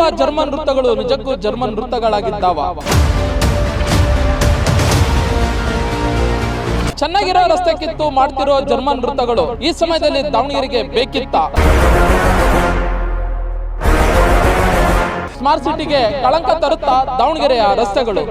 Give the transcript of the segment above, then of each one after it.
ಈಗಿರುವ ಜರ್ಮನ್ ವೃತ್ತಗಳು ನಿಜಕ್ಕೂ ಜರ್ಮನ್ ವೃತ್ತಗಳಾಗಿದ್ದಾವ ಚೆನ್ನಾಗಿರೋ ರಸ್ತೆ ಕಿತ್ತು ಮಾಡ್ತಿರೋ ಜರ್ಮನ್ ವೃತ್ತಗಳು ಈ ಸಮಯದಲ್ಲಿ ದಾವಣಗೆರೆಗೆ ಬೇಕಿತ್ತ? ಸ್ಮಾರ್ಟ್ ಸಿಟಿಗೆ ಕಳಂಕ ತರುತ್ತಾ ದಾವಣಗೆರೆಯ ರಸ್ತೆಗಳು?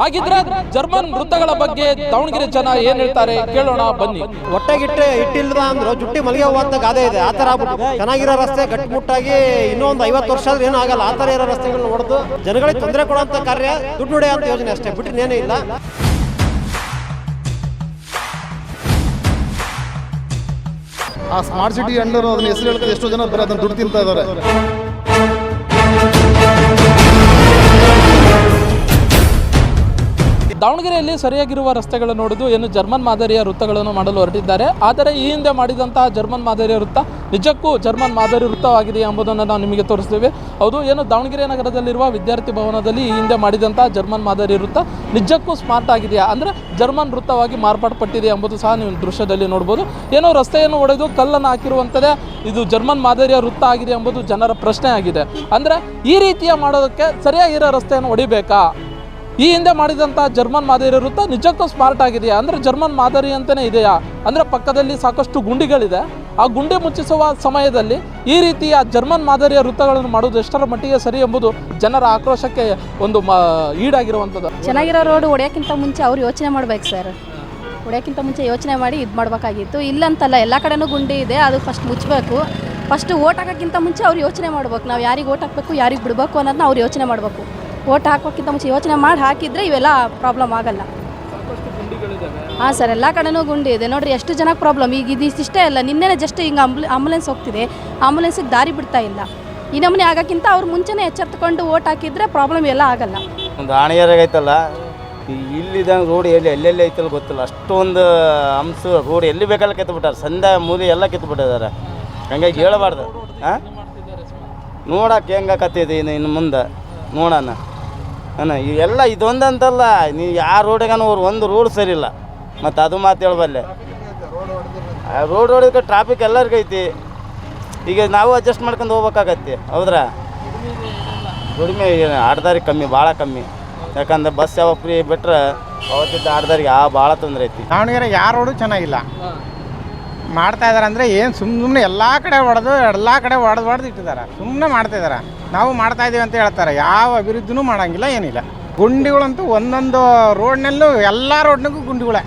ಹಾಗಿದ್ರೆ ಜರ್ಮನ್ ವೃತ್ತಗಳ ಬಗ್ಗೆ ದಾವಣಗೆರೆ ಜನ ಏನ್ ಹೇಳ್ತಾರೆ ಕೇಳೋಣ ಬನ್ನಿ. ಹೊಟ್ಟೆಗಿಟ್ಟೆ ಇಟ್ಟಿಲ್ದ ಅಂದ್ರು ಜುಟ್ಟಿ ಮಲಗಿ ಹೋಗುವಂತ ಗಾದೆ ಇದೆ. ಆ ಥರ ಆಗ್ಬಿಟ್ಟಿದೆ. ಚೆನ್ನಾಗಿರೋ ರಸ್ತೆ ಗಟ್ಟಿಮುಟ್ಟಾಗಿ ಇನ್ನೊಂದು ಐವತ್ತು ವರ್ಷ ಆದ್ರೆ ಏನೂ ಆಗಲ್ಲ. ಆ ಥರ ಇರೋ ರಸ್ತೆಗಳನ್ನ ಹೊಡೆದು ಜನಗಳಿಗೆ ತೊಂದರೆ ಕೊಡುವಂತ ಕಾರ್ಯ ದುಡ್ಡು ಅಂತ ಯೋಜನೆ ಅಷ್ಟೇ. ಬಿಟ್ಟರೆ ಏನೇ ಇಲ್ಲ. ಆ ಸ್ಮಾರ್ಟ್ ಸಿಟಿ ಅಂಡರ್ ಅದನ್ನ ಹೆಸರು ಹೇಳ್ತಾರೆ ಎಷ್ಟೋ ಜನ ಬರೀ ಅದನ್ನ ದುಡ್ಡು ತಿಂತಾ ಇದ್ದಾರೆ. ದಾವಣಗೆರೆಯಲ್ಲಿ ಸರಿಯಾಗಿರುವ ರಸ್ತೆಗಳು ನೋಡಿದ್ದು ಏನು ಜರ್ಮನ್ ಮಾದರಿಯ ವೃತ್ತಗಳನ್ನು ಮಾಡಲು ಹೊರಟಿದ್ದಾರೆ. ಆದರೆ ಈ ಹಿಂದೆ ಮಾಡಿದಂತಹ ಜರ್ಮನ್ ಮಾದರಿಯ ವೃತ್ತ ನಿಜಕ್ಕೂ ಜರ್ಮನ್ ಮಾದರಿ ವೃತ್ತವಾಗಿದೆ ಎಂಬುದನ್ನು ನಾವು ನಿಮಗೆ ತೋರಿಸ್ತೇವೆ. ಹೌದು, ಏನು ದಾವಣಗೆರೆ ನಗರದಲ್ಲಿರುವ ವಿದ್ಯಾರ್ಥಿ ಭವನದಲ್ಲಿ ಈ ಹಿಂದೆ ಮಾಡಿದಂತಹ ಜರ್ಮನ್ ಮಾದರಿ ವೃತ್ತ ನಿಜಕ್ಕೂ ಸ್ಮಾರ್ಟ್ ಆಗಿದೆಯಾ? ಅಂದರೆ ಜರ್ಮನ್ ವೃತ್ತವಾಗಿ ಮಾರ್ಪಾಡ್ಪಟ್ಟಿದೆ ಎಂಬುದು ಸಹ ನೀವು ದೃಶ್ಯದಲ್ಲಿ ನೋಡ್ಬೋದು. ಏನೋ ರಸ್ತೆಯನ್ನು ಒಡೆದು ಕಲ್ಲನ್ನು ಹಾಕಿರುವಂಥದ್ದೇ ಇದು ಜರ್ಮನ್ ಮಾದರಿಯ ವೃತ್ತ ಆಗಿದೆ ಎಂಬುದು ಜನರ ಪ್ರಶ್ನೆ ಆಗಿದೆ ಅಂದರೆ ಈ ರೀತಿಯ ಮಾಡೋದಕ್ಕೆ ಸರಿಯಾಗಿರೋ ರಸ್ತೆಯನ್ನು ಹೊಡಿಬೇಕಾ? ಈ ಹಿಂದೆ ಮಾಡಿದಂಥ ಜರ್ಮನ್ ಮಾದರಿ ವೃತ್ತ ನಿಜಕ್ಕೂ ಸ್ಮಾರ್ಟ್ ಆಗಿದೆಯಾ? ಅಂದರೆ ಜರ್ಮನ್ ಮಾದರಿ ಅಂತಲೇ ಇದೆಯಾ? ಅಂದರೆ ಪಕ್ಕದಲ್ಲಿ ಸಾಕಷ್ಟು ಗುಂಡಿಗಳಿದೆ. ಆ ಗುಂಡಿ ಮುಚ್ಚಿಸುವ ಸಮಯದಲ್ಲಿ ಈ ರೀತಿಯ ಜರ್ಮನ್ ಮಾದರಿಯ ವೃತ್ತಗಳನ್ನು ಮಾಡೋದು ಎಷ್ಟರ ಮಟ್ಟಿಗೆ ಸರಿ ಎಂಬುದು ಜನರ ಆಕ್ರೋಶಕ್ಕೆ ಒಂದು ಮ ಈಡಾಗಿರುವಂಥದ್ದು ಚೆನ್ನಾಗಿರೋ ರೋಡ್ ಹೊಡೆಯೋಕ್ಕಿಂತ ಮುಂಚೆ ಅವ್ರು ಯೋಚನೆ ಮಾಡ್ಬೇಕು ಸರ್ ಹೊಡೆಯೋಕ್ಕಿಂತ ಮುಂಚೆ ಯೋಚನೆ ಮಾಡಿ ಇದು ಮಾಡಬೇಕಾಗಿತ್ತು. ಇಲ್ಲಂತಲ್ಲ, ಎಲ್ಲ ಕಡೆನೂ ಗುಂಡಿ ಇದೆ, ಅದು ಫಸ್ಟ್ ಮುಚ್ಚಬೇಕು ಫಸ್ಟ್ ಓಟ್ ಹಾಕೋಕ್ಕಿಂತ ಮುಂಚೆ ಅವ್ರು ಯೋಚನೆ ಮಾಡ್ಬೇಕು. ನಾವು ಯಾರಿಗೆ ಓಟ್ ಹಾಕಬೇಕು, ಯಾರಿಗೆ ಬಿಡಬೇಕು ಅನ್ನೋದನ್ನ ಅವ್ರು ಯೋಚನೆ ಮಾಡಬೇಕು. ಓಟ್ ಹಾಕೋಕ್ಕಿಂತ ಮುಂಚೆ ಯೋಚನೆ ಮಾಡಿ ಹಾಕಿದ್ರೆ ಇವೆಲ್ಲ ಪ್ರಾಬ್ಲಮ್ ಆಗಲ್ಲ. ಹಾಂ ಸರ್ ಎಲ್ಲ ಕಡೆನೂ ಗುಂಡಿ ಇದೆ. ನೋಡ್ರಿ ಎಷ್ಟು ಜನಕ್ಕೆ ಪ್ರಾಬ್ಲಮ್ ಈಗ ಇದು ಇಷ್ಟೇ ಅಲ್ಲ. ನಿನ್ನೆನೇ ಜಸ್ಟ್ ಹಿಂಗೆ ಅಂಬ್ ಆಂಬುಲೆನ್ಸ್ ಹೋಗ್ತಿದೆ. ಆಂಬುಲೆನ್ಸಿಗೆ ದಾರಿ ಬಿಡ್ತಾ ಇಲ್ಲ. ಈ ನಮೂನೆ ಆಗೋಕ್ಕಿಂತ ಅವ್ರು ಮುಂಚೆನೇ ಎಚ್ಚೆತ್ತುಕೊಂಡು ಓಟ್ ಹಾಕಿದ್ರೆ ಪ್ರಾಬ್ಲಮ್ ಎಲ್ಲ ಆಗಲ್ಲ. ಒಂದು ಆಣಿಯರಾಗ ಐತಲ್ಲ ಇಲ್ಲಿದಂಗೆ ರೋಡ್ ಎಲ್ಲಿ ಎಲ್ಲೆಲ್ಲಿ ಐತಲ್ಲ ಗೊತ್ತಿಲ್ಲ. ಅಷ್ಟೊಂದು ಅಂಶ ರೋಡ್ ಎಲ್ಲಿ ಬೇಕಲ್ಲ ಕಿತ್ಬಿಟ್ಟಾರೆ. ಸಂಧ್ಯಾ ಮೂಲೆ ಎಲ್ಲ ಕಿತ್ಬಿಟ್ಟಿದ್ದಾರೆ. ಹಂಗಾಗಿ ಹೇಳಬಾರ್ದು. ಹಾಂ? ನೋಡಕ್ಕೆ ಹೆಂಗಾಕತ್ತಿದೆ ಇನ್ನು ಇನ್ನು ಮುಂದೆ. ನೋಡೋಣ ಅಣ್ಣ ಇವೆಲ್ಲ ಇದೊಂದಂತಲ್ಲ, ನೀವು ಯಾವ ರೋಡಿಗನ ಅವ್ರು ಒಂದು ರೋಡ್ ಸರಿ ಇಲ್ಲ ಮತ್ತು ಅದು ಮಾತು ಹೇಳಬಲ್ಲೆ. ರೋಡ್ ಹೊಡೆದಕ್ಕೆ ಟ್ರಾಫಿಕ್ ಎಲ್ಲರಿಗೈತಿ ಈಗ ನಾವು ಅಡ್ಜಸ್ಟ್ ಮಾಡ್ಕೊಂಡು ಹೋಗ್ಬೇಕಾಗತ್ತೆ, ಹೌದ್ರಾ? ದುಡಿಮೆ ಆಡ್ದಾರಿ ಕಮ್ಮಿ ಭಾಳ ಕಮ್ಮಿ. ಯಾಕಂದ್ರೆ ಬಸ್ ಯಾವ ಫ್ರೀ ಬಿಟ್ರೆ ಅವತ್ತಿದ್ದ ಆಡ್ದಾರಿಗೆ ಯಾವ ಭಾಳ ತೊಂದರೆ ಐತಿ. ದಾವಣಗೆರೆ ಯಾರು ರೋಡು ಚೆನ್ನಾಗಿಲ್ಲ. ಮಾಡ್ತಾ ಇದಾರೆ ಅಂದರೆ ಏನು ಸುಮ್ಮನೆ ಎಲ್ಲ ಕಡೆ ಹೊಡೆದು ಎಲ್ಲ ಕಡೆ ಹೊಡೆದು ಹೊಡೆದು ಇಟ್ಟಿದ್ದಾರೆ ಸುಮ್ಮನೆ ಮಾಡ್ತಾ ಇದ್ದಾರೆ ನಾವು ಮಾಡ್ತಾ ಇದೀವಿ ಅಂತ ಹೇಳ್ತಾರೆ. ಯಾವ ಅಭಿವೃದ್ಧಿನೂ ಮಾಡೋಂಗಿಲ್ಲ, ಏನಿಲ್ಲ. ಗುಂಡಿಗಳಂತೂ ಒಂದೊಂದು ರೋಡ್ನಲ್ಲೂ ಎಲ್ಲ ರೋಡ್ನಾಗೂ ಗುಂಡಿಗಳೇ.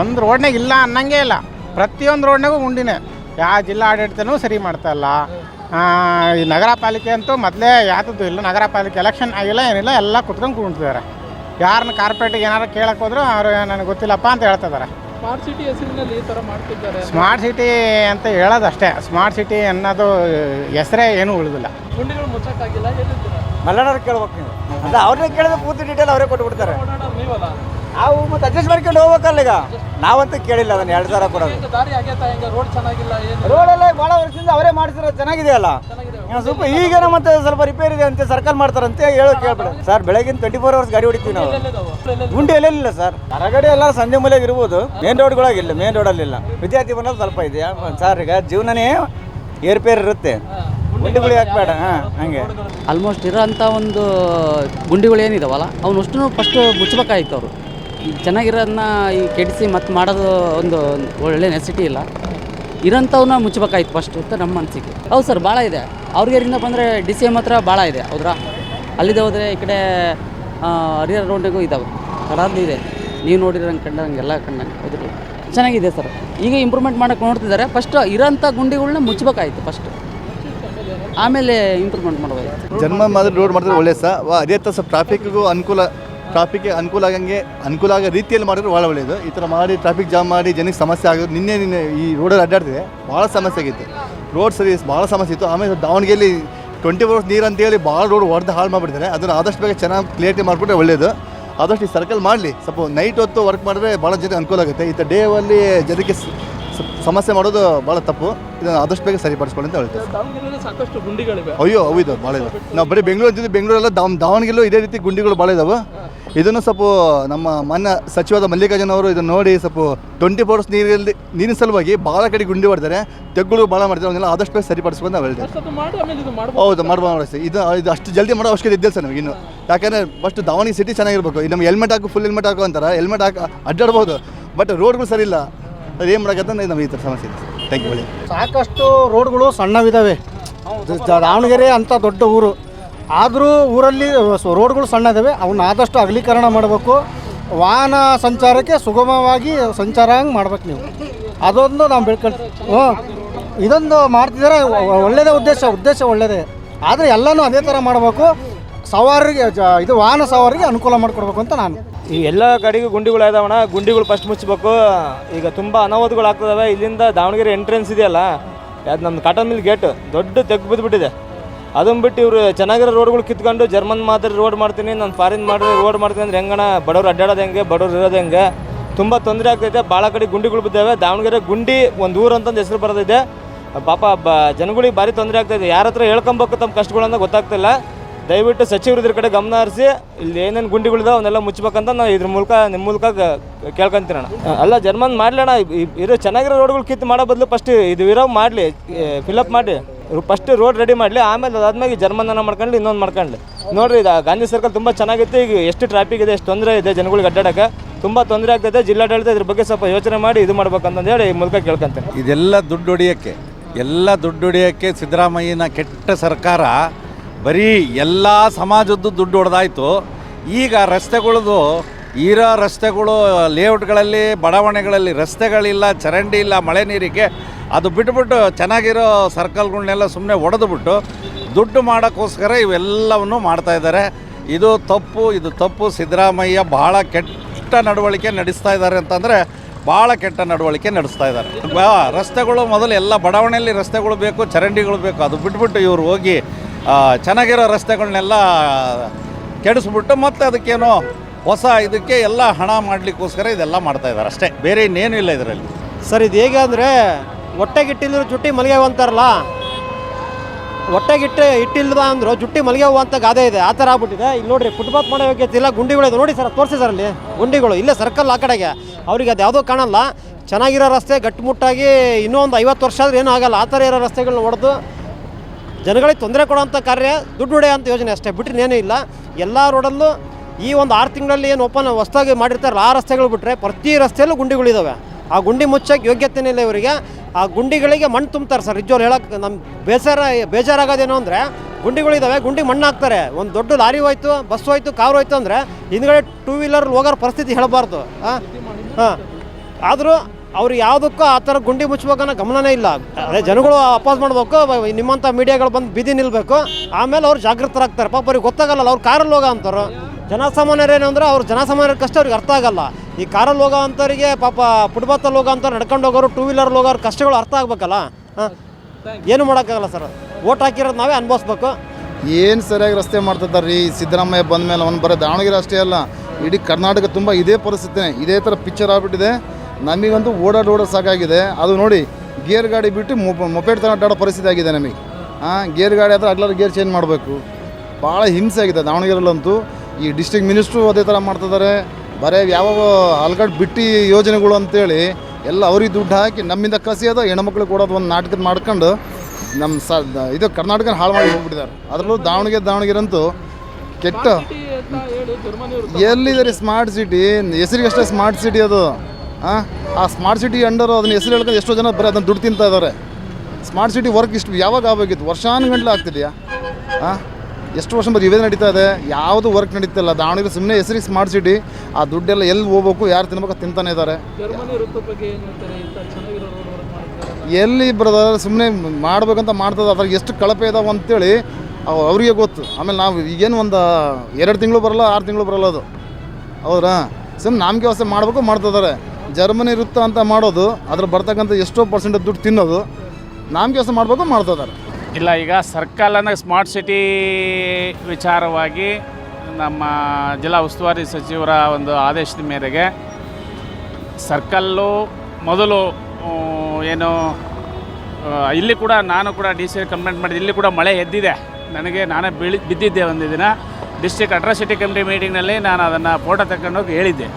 ಒಂದು ರೋಡ್ನಾಗ ಇಲ್ಲ ಅನ್ನಂಗೆ ಇಲ್ಲ. ಪ್ರತಿಯೊಂದು ರೋಡ್ನಾಗೂ ಗುಂಡಿನೇ. ಯಾವ ಜಿಲ್ಲಾ ಆಡಳಿತನೂ ಸರಿ ಮಾಡ್ತಾ ಇಲ್ಲ. ಈ ನಗರ ಪಾಲಿಕೆ ಅಂತೂ ಮೊದಲೇ ಯಾತದ್ದು ಇಲ್ಲ. ನಗರ ಪಾಲಿಕೆ ಎಲೆಕ್ಷನ್ ಆಗಿಲ್ಲ, ಏನಿಲ್ಲ, ಎಲ್ಲ ಕುತ್ಕೊಂಡು ಕುಂತಿದ್ದಾರೆ. ಯಾರನ್ನ ಕಾರ್ಪೊರೇಟಿಗೆ ಏನಾರು ಕೇಳಕ್ಕೆ ಹೋದ್ರು ಅವರು, ನನಗೆ ಗೊತ್ತಿಲ್ಲಪ್ಪ ಅಂತ ಹೇಳ್ತಾ ಇದ್ದಾರೆ. ಸ್ಮಾರ್ಟ್ ಸಿಟಿ ಹೆಸರಿನಲ್ಲಿ ಈ ಥರ ಮಾಡ್ತಿದ್ದಾರೆ ಸ್ಮಾರ್ಟ್ ಸಿಟಿ ಅಂತ ಹೇಳೋದಷ್ಟೇ. ಸ್ಮಾರ್ಟ್ ಸಿಟಿ ಅನ್ನೋದು ಹೆಸರೇ ಏನೂ ಉಳಿದಿಲ್ಲ. ಗುಂಡಿಗಳು ಮುಚ್ಚಕ್ಕಾಗಿಲ್ಲ ಏನಿದ್ದೀರಾ? ಮಲ್ಲಣ್ಣವ್ರು ಕೇಳ್ಬೇಕು ನೀವು. ಅಂದ್ರೆ ಅವ್ರನ್ನೇ ಕೇಳಿದ್ರೆ ಪೂರ್ತಿ ಡೀಟೇಲ್ ಅವರೇ ಕೊಟ್ಬಿಡ್ತಾರೆ. ಬಿಡ್ತಾರೆ ನೀವಲ್ಲ? ನಾವು ಮತ್ತೆ ಅಡ್ಜಸ್ಟ್ ಮಾಡ್ಕೊಂಡು ಹೋಗ್ಬೇಕಲ್ಲ ಈಗ. ನಾವಂತೂ ಕೇಳಿಲ್ಲ ಅದನ್ನ ಎರಡು ಸಾವಿರ ಕೊಡೋದು. ದಾರಿ ಆಗೈತಾ ಹಿಂಗೆ ರೋಡ್ ಚೆನ್ನಾಗಿಲ್ಲ ಏನು ರೋಡೆಲ್ಲ ಭಾಳ ವರ್ಷದಿಂದ ಅವರೇ ಮಾಡಿಸಿರೋ ಚೆನ್ನಾಗಿದೆಯಲ್ಲ? ಸ್ವಲ್ಪ ಈಗೇನೋ ಮತ್ತೆ ಸ್ವಲ್ಪ ರಿಪೇರ್ ಇದೆ ಅಂತ ಸರ್ಕಲ್ ಮಾಡ್ತಾರಂತೆ ಹೇಳೋ ಕೇಳ್ಬೇಡ. ಸರ್ ಬೆಳಗಿನ ಟ್ವೆಂಟಿ ಫೋರ್ ಅವರ್ಸ್ ಗಾಡಿ ಹೊಡಿತೀವಿ ನಾವು. ಗುಂಡಿ ಎಲ್ಲೆಲ್ಲ ಸರ್ ಹೊರಗಡೆ ಎಲ್ಲ ಸಂಜೆ ಮೂಲೆಗೆ ಇರ್ಬೋದು. ಮೇನ್ ರೋಡ್ಗಳಾಗಿಲ್ಲ ಮೇನ್ ರೋಡ್ ಇಲ್ಲ ವಿದ್ಯಾರ್ಥಿ ಬಂದ್ರೆ ಸ್ವಲ್ಪ ಇದೆ. ಸರ್ ಈಗ ಜೀವನನೇ ಏರ್ಪೇರ್ ಇರುತ್ತೆ. ಗುಂಡಿಗಳು ಹಾಕ್ಬೇಡ ಹಾಂ ಹಂಗೆ. ಆಲ್ಮೋಸ್ಟ್ ಇರೋಂಥ ಒಂದು ಗುಂಡಿಗಳು ಏನಿದಾವಲ್ಲ ಅವನಷ್ಟು ಫಸ್ಟ್ ಮುಚ್ಚಬೇಕಾಯ್ತು ಅವರು. ಚೆನ್ನಾಗಿರೋದನ್ನ ಈ ಕೆಡಿಸಿ ಮತ್ತೆ ಮಾಡೋದು ಒಂದು ಒಳ್ಳೆ ನೆಸಿಟಿ ಇಲ್ಲ. ಇರೋಂಥವನ್ನ ಮುಚ್ಚಬೇಕಾಯ್ತು ಫಸ್ಟ್ ಅಂತ ನಮ್ಮ ಅನಿಸಿಕೆ ಹೌದು ಸರ್ ಭಾಳ ಇದೆ. ಅವ್ರಿಗೆರಿಂದ ಬಂದರೆ ಡಿ ಸಿ ಎಂ ಹತ್ರ ಭಾಳ ಇದೆ, ಹೌದ್ರಾ? ಅಲ್ಲಿದೆ ಹೋದರೆ ಈ ಕಡೆ ಹರಿಹರ ರೋಡಿಗೂ ಇದ್ದಾವೆ ಕಡಾರ್ದು ಇದೆ. ನೀವು ನೋಡಿರೋಂಗೆ ಕಂಡಂಗೆ ಎಲ್ಲ ಕಂಡಂಗೆ ಹೌದು ಚೆನ್ನಾಗಿದೆ ಸರ್ ಈಗ ಇಂಪ್ರೂವ್ಮೆಂಟ್ ಮಾಡೋಕ್ಕೆ ನೋಡ್ತಿದ್ದಾರೆ. ಫಸ್ಟ್ ಇರೋಂಥ ಗುಂಡಿಗಳನ್ನ ಮುಚ್ಚಬೇಕಾಯ್ತು ಫಸ್ಟ್ ಆಮೇಲೆ ಇಂಪ್ರೂವ್ಮೆಂಟ್ ಮಾಡಬೇಕು ಜನ್ಮ ಮಾದರಿ ರೋಡ್ ಮಾಡಿದ್ರೆ ಒಳ್ಳೆ ಸರ್ ಅದೇ ಥರ ಸ್ವಲ್ಪ ಟ್ರಾಫಿಕ್ಗೂ ಅನುಕೂಲ. ಟ್ರಾಫಿಕ್ಗೆ ಅನುಕೂಲ ಆಗಂಗೆ ಅನುಕೂಲ ಆಗೋ ರೀತಿಯಲ್ಲಿ ಮಾಡಿದ್ರೆ ಭಾಳ ಒಳ್ಳೆಯದು ಈ ಥರ ಮಾಡಿ ಟ್ರಾಫಿಕ್ ಜಾಮ್ ಮಾಡಿ ಜನಕ್ಕೆ ಸಮಸ್ಯೆ ಆಗೋದು ನಿನ್ನೆ ನಿನ್ನೆ ಈ ರೋಡಲ್ಲಿ ಅಡ್ಡಾಡ್ತಿದೆ ಭಾಳ ಸಮಸ್ಯೆ ಆಗಿತ್ತು. ರೋಡ್ ಸರ್ವಿಸ್ ಭಾಳ ಸಮಸ್ಯೆ ಇತ್ತು. ಆಮೇಲೆ ದಾವಣಗೆರೆಯಲ್ಲಿ ಟ್ವೆಂಟಿ ಫೋರ್ ಅವರ್ಸ್ ನೀರು ಅಂತೇಳಿ ಭಾಳ ರೋಡ್ ಹೊಡೆದು ಹಾಳು ಮಾಡಿಬಿಡ್ತಾರೆ ಅದನ್ನು ಆದಷ್ಟು ಬೇಗ ಚೆನ್ನಾಗಿ ಕ್ಲಿಯರಿಟಿ ಮಾಡಿಬಿಟ್ರೆ ಒಳ್ಳೆಯದು ಆದಷ್ಟು ಈ ಸರ್ಕಲ್ ಮಾಡಲಿ. ಸ್ವಲ್ಪ ನೈಟ್ ಹೊತ್ತು ವರ್ಕ್ ಮಾಡಿದ್ರೆ ಭಾಳ ಜನಕ್ಕೆ ಅನುಕೂಲ ಆಗುತ್ತೆ. ಈ ಥರ ಡೇವಲ್ಲಿ ಜನಕ್ಕೆ ಸಮಸ್ಯೆ ಮಾಡೋದು ಭಾಳ ತಪ್ಪು. ಇದನ್ನು ಆದಷ್ಟು ಬೇಗ ಸರಿಪಡಿಸ್ಕೊಳ್ಳಿ ಅಂತ ಹೇಳ್ತೀವಿ ಸಾಕಷ್ಟು ಗುಂಡಿಗಳಿವೆ. ಅಯ್ಯೋ ಅವು ಇದಾವೆ ಭಾಳ ಇದಾವೆ. ನಾವು ಬರೀ ಬೆಂಗಳೂರು ಅಂತಿದ್ದು ಬೆಂಗಳೂರೆಲ್ಲ ದಾವ್ ದಾವಣಗೆರೆಲ್ಲೂ ಇದೇ ರೀತಿ ಗುಂಡಿಗಳು ಭಾಳ ಇದಾವೆ. ಇದನ್ನು ಸ್ವಲ್ಪ ನಮ್ಮ ಮಾನ್ಯ ಸಚಿವಾದ ಮಲ್ಲಿಕಾರ್ಜುನ ಅವರು ಇದನ್ನು ನೋಡಿ ಸ್ವಲ್ಪ ಟ್ವೆಂಟಿ ಫೋರ್ಸ್ ನೀರಲ್ಲಿ ನೀರಿನ ಸಲುವಾಗಿ ಭಾಳ ಕಡೆ ಗುಂಡಿ ಹೊಡ್ತಾರೆ ತೆಗ್ಗಳು ಭಾಳ ಮಾಡ್ತಾರೆ ಅವನ್ನೆಲ್ಲ ಆದಷ್ಟು ಸರಿಪಡಿಸ್ಕೊಂಡು ನಾವು ಹೇಳ್ತೇವೆ ಹೌದು ಮಾಡ್ಬೋದು ಸರ್. ಇದು ಇದು ಅಷ್ಟು ಜಲ್ದಿ ಮಾಡೋ ಅವಶ್ಯಕತೆ ಇದ್ದಿಲ್ಲ ಸರ್ ನಮಗೆ ಇನ್ನು. ಯಾಕಂದರೆ ಫಸ್ಟ್ ದಾವಣಗೆರೆ ಸಿಟಿ ಚೆನ್ನಾಗಿರ್ಬೇಕು. ಇನ್ನು ನಮ್ಗೆ ಹೆಲ್ಮೆಟ್ ಹಾಕು ಫುಲ್ ಹೆಲ್ಮೆಟ್ ಹಾಕು ಅಂತಾರೆ. Helmet hockey ಅಡ್ಡಾಡ್ಬೋದು. ಬಟ್ ರೋಡ್ಗಳು ಸರಿ ಇಲ್ಲ. ಅದು ಏನು ಮಾಡೋಕ್ಕಂತ ನಮಗೆ ಈ ಥರ ಸಮಸ್ಯೆ ಇದೆ. ಥ್ಯಾಂಕ್ ಯು ಸಾಕಷ್ಟು ರೋಡ್ಗಳು ಸಣ್ಣವಿದ್ದಾವೆ ದಾವಣಗೆರೆ ಅಂತ ದೊಡ್ಡ ಊರು. ಆದರೂ ಊರಲ್ಲಿ ರೋಡ್ಗಳು ಸಣ್ಣ ಇದ್ದಾವೆ ಅವನ್ನ ಆದಷ್ಟು ಅಗಲೀಕರಣ ಮಾಡಬೇಕು. ವಾಹನ ಸಂಚಾರಕ್ಕೆ ಸುಗಮವಾಗಿ ಸಂಚಾರ ಹಂಗೆ ಮಾಡ್ಬೇಕು ನೀವು. ಅದೊಂದು ನಾವು ಬೆಳ್ಕೊಂಡು ಹ್ಞೂ ಇದೊಂದು ಮಾಡ್ತಿದ್ದಾರೆ ಒಳ್ಳೆಯದೇ ಉದ್ದೇಶ ಉದ್ದೇಶ ಒಳ್ಳೆಯದೇ ಆದರೆ ಎಲ್ಲನೂ ಅದೇ ಥರ ಮಾಡಬೇಕು. ಸವಾರಿಗೆ ಇದು ವಾಹನ ಸವಾರಿಗೆ ಅನುಕೂಲ ಮಾಡಿಕೊಡ್ಬೇಕು ಅಂತ ನಾನು. ಈ ಎಲ್ಲ ಕಡೆಗೂ ಗುಂಡಿಗಳು ಇದಾವಣ ಗುಂಡಿಗಳು ಫಸ್ಟ್ ಮುಚ್ಚಬೇಕು ಈಗ ತುಂಬ ಅನಾಹುತಗಳು ಆಗ್ತದವೆ ಇಲ್ಲಿಂದ ದಾವಣಗೆರೆ ಎಂಟ್ರೆನ್ಸ್ ಇದೆಯಲ್ಲ, ಅದು ನಮ್ಮ ಕಾಟನ್ ಮಿಲ್ ಗೇಟ್ ದೊಡ್ಡ ತೆಗ್ದು ಬಿದ್ದುಬಿಟ್ಟಿದೆ ಅದನ್ನು ಬಿಟ್ಟು ಇವರು ಚೆನ್ನಾಗಿರೋ ರೋಡ್ಗಳು ಕಿತ್ಕೊಂಡು ಜರ್ಮನ್ ಮಾದರಿ ರೋಡ್ ಮಾಡ್ತೀನಿ ನಾನು ಫಾರಿನ್ ಮಾಡಿದ್ರೆ ರೋಡ್ ಮಾಡ್ತೀನಿ ಅಂದ್ರೆ ಹೆಂಗಣ ಬಡವ್ರು ಅಡ್ಡಾಡೋದು ಹೆಂಗೆ? ಬಡವ್ರು ಇರೋದು ಹೆಂಗೆ? ತುಂಬ ತೊಂದರೆ ಆಗ್ತೈತೆ. ಭಾಳ ಕಡೆ ಗುಂಡಿಗಳು ಬಿದ್ದಾವೆ. ದಾವಣಗೆರೆ ಗುಂಡಿ ಒಂದು ಊರು ಅಂತಂದು ಹೆಸರು ಬರೋದಿದೆ. ಪಾಪ ಬ ಜನಗಳಿಗೆ ಭಾರಿ ತೊಂದರೆ ಆಗ್ತೈತೆ. ಯಾರ ಹತ್ರ ಹೇಳ್ಕೊಬೇಕು ತಮ್ಮ ಕಷ್ಟಗಳನ್ನ ಗೊತ್ತಾಗ್ತಿಲ್ಲ. ದಯವಿಟ್ಟು ಸಚಿವರು ಇದ್ರ ಕಡೆ ಗಮನ ಹರಿಸಿ. ಇಲ್ಲಿ ಏನೇನು ಗುಂಡಿಗಳಿದಾವೆ ಅವನ್ನೆಲ್ಲ ಮುಚ್ಚಬೇಕಂತ ನಾನು ಇದ್ರ ಮೂಲಕ ನಿಮ್ಮ ಮೂಲಕ ಕೇಳ್ಕೊಂತೀನಣ್ಣ ಅಲ್ಲ ಜರ್ಮನ್ ಮಾಡ್ಲಣ್ಣ ಇರೋ ಚೆನ್ನಾಗಿರೋ ರೋಡ್ಗಳು ಕಿತ್ತು ಮಾಡೋ ಬದಲು ಫಸ್ಟ್ ಇದು ಇರೋ ಮಾಡಲಿ. ಫಿಲಪ್ ಮಾಡಿ ಫಸ್ಟ್ ರೋಡ್ ರೆಡಿ ಮಾಡಲಿ, ಆಮೇಲೆ ಅದಾದ್ಮೇಲೆ ಜರ್ಮನ್ ಮಾಡ್ಕೊಂಡು ಇನ್ನೊಂದು ಮಾಡ್ಕೊಂಡು ನೋಡ್ರಿ, ಇದು ಗಾಂಧಿ ಸರ್ಕಲ್ ತುಂಬ ಚೆನ್ನಾಗಿತ್ತು, ಈಗ ಎಷ್ಟು ಟ್ರಾಫಿಕ್ ಇದೆ, ಎಷ್ಟು ತೊಂದರೆ ಇದೆ ಜನಗಳಿಗೆ ಅಡ್ಡಾಡಕ್ಕೆ. ತುಂಬ ತೊಂದರೆ ಆಗ್ತದೆ, ಜಿಲ್ಲಾಡಳಿತ ಇದ್ರ ಬಗ್ಗೆ ಸ್ವಲ್ಪ ಯೋಚನೆ ಮಾಡಿ ಇದು ಮಾಡ್ಬೇಕಂತಂದು ಹೇಳಿ ಈ ಮೂಲಕ ಕೇಳ್ಕೊಂತೀನಿ. ಇದೆಲ್ಲ ದುಡ್ಡು ಹೊಡಿಯೋಕ್ಕೆ, ಎಲ್ಲ ದುಡ್ಡು ಹೊಡಿಯೋಕ್ಕೆ ಸಿದ್ದರಾಮಯ್ಯನ ಕೆಟ್ಟ ಸರ್ಕಾರ ಬರೀ ಎಲ್ಲ ಸಮಾಜದ್ದು ದುಡ್ಡು ಹೊಡೆದಾಯ್ತು. ಈಗ ರಸ್ತೆಗಳದು ಇರೋ ರಸ್ತೆಗಳು, ಲೇಔಟ್ಗಳಲ್ಲಿ, ಬಡಾವಣೆಗಳಲ್ಲಿ ರಸ್ತೆಗಳಿಲ್ಲ, ಚರಂಡಿ ಇಲ್ಲ, ಮಳೆ ನೀರಿಗೆ. ಅದು ಬಿಟ್ಬಿಟ್ಟು ಚೆನ್ನಾಗಿರೋ ಸರ್ಕಲ್ಗಳನ್ನೆಲ್ಲ ಸುಮ್ಮನೆ ಒಡೆದುಬಿಟ್ಟು ದುಡ್ಡು ಮಾಡೋಕ್ಕೋಸ್ಕರ ಇವೆಲ್ಲವನ್ನು ಮಾಡ್ತಾ ಇದ್ದಾರೆ. ಇದು ತಪ್ಪು ಇದು ತಪ್ಪು. ಸಿದ್ದರಾಮಯ್ಯ ಭಾಳ ಕೆಟ್ಟ ನಡವಳಿಕೆ ನಡೆಸ್ತಾ ಇದ್ದಾರೆ ಅಂತಂದರೆ ಭಾಳ ಕೆಟ್ಟ ನಡವಳಿಕೆ ನಡೆಸ್ತಾ ಇದ್ದಾರೆ. ರಸ್ತೆಗಳು ಮೊದಲು ಎಲ್ಲ ಬಡಾವಣೆಯಲ್ಲಿ ರಸ್ತೆಗಳು ಬೇಕು, ಚರಂಡಿಗಳು ಬೇಕು. ಅದು ಬಿಟ್ಬಿಟ್ಟು ಇವರು ಹೋಗಿ ಚೆನ್ನಾಗಿರೋ ರಸ್ತೆಗಳನ್ನೆಲ್ಲ ಕೆಡಿಸ್ಬಿಟ್ಟು ಮತ್ತೆ ಅದಕ್ಕೇನೋ ಹೊಸ ಇದಕ್ಕೆ ಎಲ್ಲ ಹಣ ಮಾಡಲಿಕ್ಕೋಸ್ಕರ ಇದೆಲ್ಲ ಮಾಡ್ತಾ ಇದ್ದಾರೆ ಅಷ್ಟೇ. ಬೇರೆ ಇನ್ನೇನು ಇಲ್ಲ ಇದರಲ್ಲಿ. ಸರ್, ಇದು ಹೇಗೆ ಅಂದರೆ ಹೊಟ್ಟೆಗಿಟ್ಟಿಲ್ದ್ರು ಜುಟ್ಟಿ ಮಲಗ್ಯಾವ ಅಂತಾರಲ್ಲ ಹೊಟ್ಟೆಗಿಟ್ಟ ಇಟ್ಟಿಲ್ದ ಅಂದ್ರೆ ಜುಟ್ಟಿ ಮಲ್ಗೆ ಅಂತ ಗಾದೆ ಇದೆ. ಆ ಥರ ಆಗ್ಬಿಟ್ಟಿದೆ. ಇಲ್ಲಿ ನೋಡ್ರಿ ಫುಟ್ಪಾತ್ ಮಾಡೋ ಇಲ್ಲ. ಗುಂಡಿಗಳು ನೋಡಿ ಸರ್, ತೋರಿಸಿ ಸರ್ ಅಲ್ಲಿ. ಗುಂಡಿಗಳು. ಇಲ್ಲೇ ಸರ್ಕಲ್ ಆ ಕಡೆಗೆ. ಅವ್ರಿಗೆ ಅದು ಯಾವುದೋ ಕಾಣಲ್ಲ. ಚೆನ್ನಾಗಿರೋ ರಸ್ತೆ, ಗಟ್ಟಿಮುಟ್ಟಾಗಿ ಇನ್ನೂ ಒಂದು ಐವತ್ತು ವರ್ಷ ಆದ್ರೆ ಏನೂ ಆಗಲ್ಲ. ಆ ಥರ ಇರೋ ರಸ್ತೆಗಳನ್ನ ಹೊಡೆದು ಜನಗಳಿಗೆ ತೊಂದರೆ ಕೊಡೋಂಥ ಕಾರ್ಯ, ದುಡ್ಡು ಅಂತ ಯೋಜನೆ ಅಷ್ಟೇ. ಬಿಟ್ಟರೆ ಏನೂ ಇಲ್ಲ. ಎಲ್ಲ ರೋಡಲ್ಲೂ ಈ ಒಂದು ಆರು ತಿಂಗಳಲ್ಲಿ ಏನು ಓಪನ್ ಹೊಸ್ದಾಗಿ ಮಾಡಿರ್ತಾರಲ್ಲ, ಆ ರಸ್ತೆಗಳು ಬಿಟ್ಟರೆ ಪ್ರತಿ ರಸ್ತೆಯಲ್ಲೂ ಗುಂಡಿಗಳಿದ್ದಾವೆ ಆ ಗುಂಡಿ ಮುಚ್ಚಕ್ಕೆ ಯೋಗ್ಯತೆನೇ ಇಲ್ಲ ಇವರಿಗೆ. ಆ ಗುಂಡಿಗಳಿಗೆ ಮಣ್ಣು ತುಂಬ್ತಾರೆ ಸರ್ ನಿಜವಾಗ್ಲು ಹೇಳೋಕ್ಕೆ ನಮ್ಮ ಬೇಸರ ಬೇಜಾರಾಗೋದೇನು ಅಂದರೆ ಗುಂಡಿಗಳಿದ್ದಾವೆ ಗುಂಡಿ ಮಣ್ಣು ಹಾಕ್ತಾರೆ ಒಂದು ದೊಡ್ಡ ಲಾರಿ ಹೋಯ್ತು, ಬಸ್ ಹೋಯ್ತು, ಕಾರ್ ಹೋಯ್ತು ಅಂದರೆ ಹಿಂದ್ಗಡೆ ಟೂ ವೀಲರ್ ಹೋಗೋರ ಪರಿಸ್ಥಿತಿ ಹೇಳಬಾರ್ದು. ಹಾಂ ಹಾಂ. ಆದರೂ ಅವ್ರು ಯಾವುದಕ್ಕೂ ಆ ಥರ ಗುಂಡಿ ಮುಚ್ಚಬೇಕನ್ನೋ ಗಮನನೇ ಇಲ್ಲ. ಅದೇ ಜನಗಳು ಅಪೋಸ್ ಮಾಡಬೇಕು ನಿಮ್ಮಂಥ ಮೀಡಿಯಾಗಳು ಬಂದು ಬೀದಿ ನಿಲ್ಲಬೇಕು ಆಮೇಲೆ ಅವ್ರು ಜಾಗೃತರಾಗ್ತಾರೆ ಪಾಪ ಅವ್ರಿಗೆ ಗೊತ್ತಾಗಲ್ಲ, ಅವ್ರು ಕಾರಲ್ಲಿ ಹೋಗೋ ಅಂತಾರೆ ಜನಸಾಮಾನ್ಯರು ಅಂದರೆ ಅವ್ರು ಜನಸಾಮಾನ್ಯರ ಕಷ್ಟ ಅವ್ರಿಗೆ ಅರ್ಥ ಆಗಲ್ಲ. ಈ ಕಾರಲ್ಲಿ ಹೋಗೋ ಅಂಥವ್ರಿಗೆ ಪಾಪ ಫುಟ್ಪಾತಲ್ಲಿ ಹೋಗೋ ಅಂಥವ್ರು ನಡ್ಕೊಂಡು ಹೋಗೋರು ಟೂ ವೀಲರ್ ಹೋಗೋರು ಕಷ್ಟಗಳು ಅರ್ಥ ಆಗ್ಬೇಕಲ್ಲ? ಹಾಂ. ಏನು ಮಾಡೋಕ್ಕಾಗಲ್ಲ ಸರ್? ಓಟ್ ಹಾಕಿರೋದು ನಾವೇ ಅನುಭವಿಸ್ಬೇಕು. ಏನು ಸರಿಯಾಗಿ ರಸ್ತೆ ಮಾಡ್ತಿದ್ದಾರೆ ರೀ? ಸಿದ್ದರಾಮಯ್ಯ ಬಂದ ಮೇಲೆ ಅವ್ನು ಬರೋ ದಾವಣಗೆರೆ ಅಷ್ಟೇ ಅಲ್ಲ. ಇಡೀ ಕರ್ನಾಟಕ ತುಂಬ ಇದೇ ಪರಿಸ್ಥಿತಿ ಇದೇ ಥರ ಪಿಕ್ಚರ್ ಆಗಿಬಿಟ್ಟಿದೆ. ನಮಗಂತೂ ಓಡಾಡಿ ಓಡೋದು ಸಾಕಾಗಿದೆ. ಅದು ನೋಡಿ, ಗೇರ್ ಗಾಡಿ ಬಿಟ್ಟು ಮೊಪೇಟ್ ಥರ ಅಡ್ಡಾಡೋ ಪರಿಸ್ಥಿತಿ ಆಗಿದೆ ನಮಗೆ. ಹಾಂ? ಗೇರ್ ಗಾಡಿ ಆದರೆ ಅಡ್ಲಾರು ಗೇರ್ ಚೇಂಜ್ ಮಾಡಬೇಕು. ಭಾಳ ಹಿಂಸೆ ಆಗಿದೆ ದಾವಣಗೆರೆಲ್ಲಂತೂ ಈ ಡಿಸ್ಟ್ರಿಕ್ಟ್ ಮಿನಿಸ್ಟ್ರು ಅದೇ ಥರ ಮಾಡ್ತಿದ್ದಾರೆ ಬರೀ ಯಾವ ಅಲ್ಗಡ್ ಬಿಟ್ಟಿ ಯೋಜನೆಗಳು ಅಂತೇಳಿ ಎಲ್ಲ ಅವ್ರಿಗೆ ದುಡ್ಡು ಹಾಕಿ ನಮ್ಮಿಂದ ಕಸಿಯೋದು ಹೆಣ್ಮಕ್ಳಿಗೆ ಕೊಡೋದು ಒಂದು ನಾಟಕದ ಮಾಡ್ಕೊಂಡು ನಮ್ಮ ಸ ಇದು ಕರ್ನಾಟಕ ಹಾಳು ಮಾಡಿ ಹೋಗ್ಬಿಟ್ಟಿದ್ದಾರೆ. ಅದರಲ್ಲೂ ದಾವಣಗೆರೆ ದಾವಣಗೆರೆ ಅಂತೂ ಕೆಟ್ಟ ಎಲ್ಲಿದ್ದಾರೆ ಸ್ಮಾರ್ಟ್ ಸಿಟಿ ಹೆಸರಿಗಷ್ಟೇ ಸ್ಮಾರ್ಟ್ ಸಿಟಿ ಅದು. ಹಾಂ ಆ ಸ್ಮಾರ್ಟ್ ಸಿಟಿ ಅಂಡರ್ ಅದನ್ನ ಹೆಸರು ಹೇಳ್ಕೊಂಡು ಎಷ್ಟೋ ಜನ ಬರೀ ಅದನ್ನು ದುಡ್ಡು ತಿಂತಾ ಇದ್ದಾರೆ ಸ್ಮಾರ್ಟ್ ಸಿಟಿ ವರ್ಕ್ ಇಷ್ಟು ಯಾವಾಗ ಆಗಬೇಕಿತ್ತು? ವರ್ಷಾನುಗಂಟ್ಲೆ ಆಗ್ತಿದೆಯಾ? ಹಾಂ ಎಷ್ಟು ವರ್ಷ ಬರೀ ಇವೇ ನಡೀತಾ ಇದೆ ಯಾವುದು ವರ್ಕ್ ನಡೀತಿಲ್ಲ ದಾವಣಗೆರೆ ಸುಮ್ಮನೆ ಹೆಸರಿಗೆ ಸ್ಮಾರ್ಟ್ ಸಿಟಿ ಆ ದುಡ್ಡೆಲ್ಲ ಎಲ್ಲಿ ಹೋಗ್ಬೇಕು ಯಾರು ತಿನ್ಬೇಕು ತಿಂತಾನೆ ಇದ್ದಾರೆ ಎಲ್ಲಿ ಬ್ರದರ್ ಸುಮ್ಮನೆ ಮಾಡ್ಬೇಕಂತ ಮಾಡ್ತದೆ ಅದ್ರಾಗ ಎಷ್ಟು ಕಳಪೆ ಇದಾವೆ ಅಂತೇಳಿ ಅವ್ರಿಗೆ ಅವರಿಗೆ ಗೊತ್ತು. ಆಮೇಲೆ ನಾವು ಈಗೇನು ಒಂದು ಎರಡು ತಿಂಗಳು ಬರಲ್ಲ ಆರು ತಿಂಗಳು ಬರಲ್ಲ ಅದು. ಹೌದಾ ಸುಮ್ಮನೆ ನಾಮಕೆ ವ್ಯವಸ್ಥೆ ಮಾಡಬೇಕು ಮಾಡ್ತಿದ್ದಾರೆ ಜರ್ಮನಿ ವೃತ್ತ ಅಂತ ಮಾಡೋದು ಅದ್ರ ಬರ್ತಕ್ಕಂಥ ಎಷ್ಟೋ ಪರ್ಸೆಂಟ್ ದುಡ್ಡು ತಿನ್ನೋದು ನಾಮಕೆ ವ್ಯವಸ್ಥೆ ಮಾಡಬೇಕು ಮಾಡ್ತಿದ್ದಾರೆ ಇಲ್ಲ, ಈಗ ಸರ್ಕಲನ್ನು ಸ್ಮಾರ್ಟ್ ಸಿಟಿ ವಿಚಾರವಾಗಿ ನಮ್ಮ ಜಿಲ್ಲಾ ಉಸ್ತುವಾರಿ ಸಚಿವರ ಒಂದು ಆದೇಶದ ಮೇರೆಗೆ ಸರ್ಕಲ್ಲು ಮೊದಲು ಏನು ಇಲ್ಲಿ ಕೂಡ ನಾನು ಕೂಡ ಡಿ ಸಿ ಕಂಪ್ಲೇಂಟ್ ಮಾಡಿದೆ. ಇಲ್ಲಿ ಕೂಡ ಮಳೆ ಎದ್ದಿದೆ. ನನಗೆ ನಾನೇ ಬೀಳಿ, ಬಿದ್ದಿದ್ದೆ ಒಂದು ದಿನ. ಡಿಸ್ಟ್ರಿಕ್ಟ್ ಅಟ್ರಾಸಿಟಿ ಕಮಿಟಿ ಮೀಟಿಂಗ್ನಲ್ಲಿ ನಾನು ಅದನ್ನು ಫೋಟೋ ತಗೊಂಡೋಗಿ ಹೇಳಿದ್ದೆ.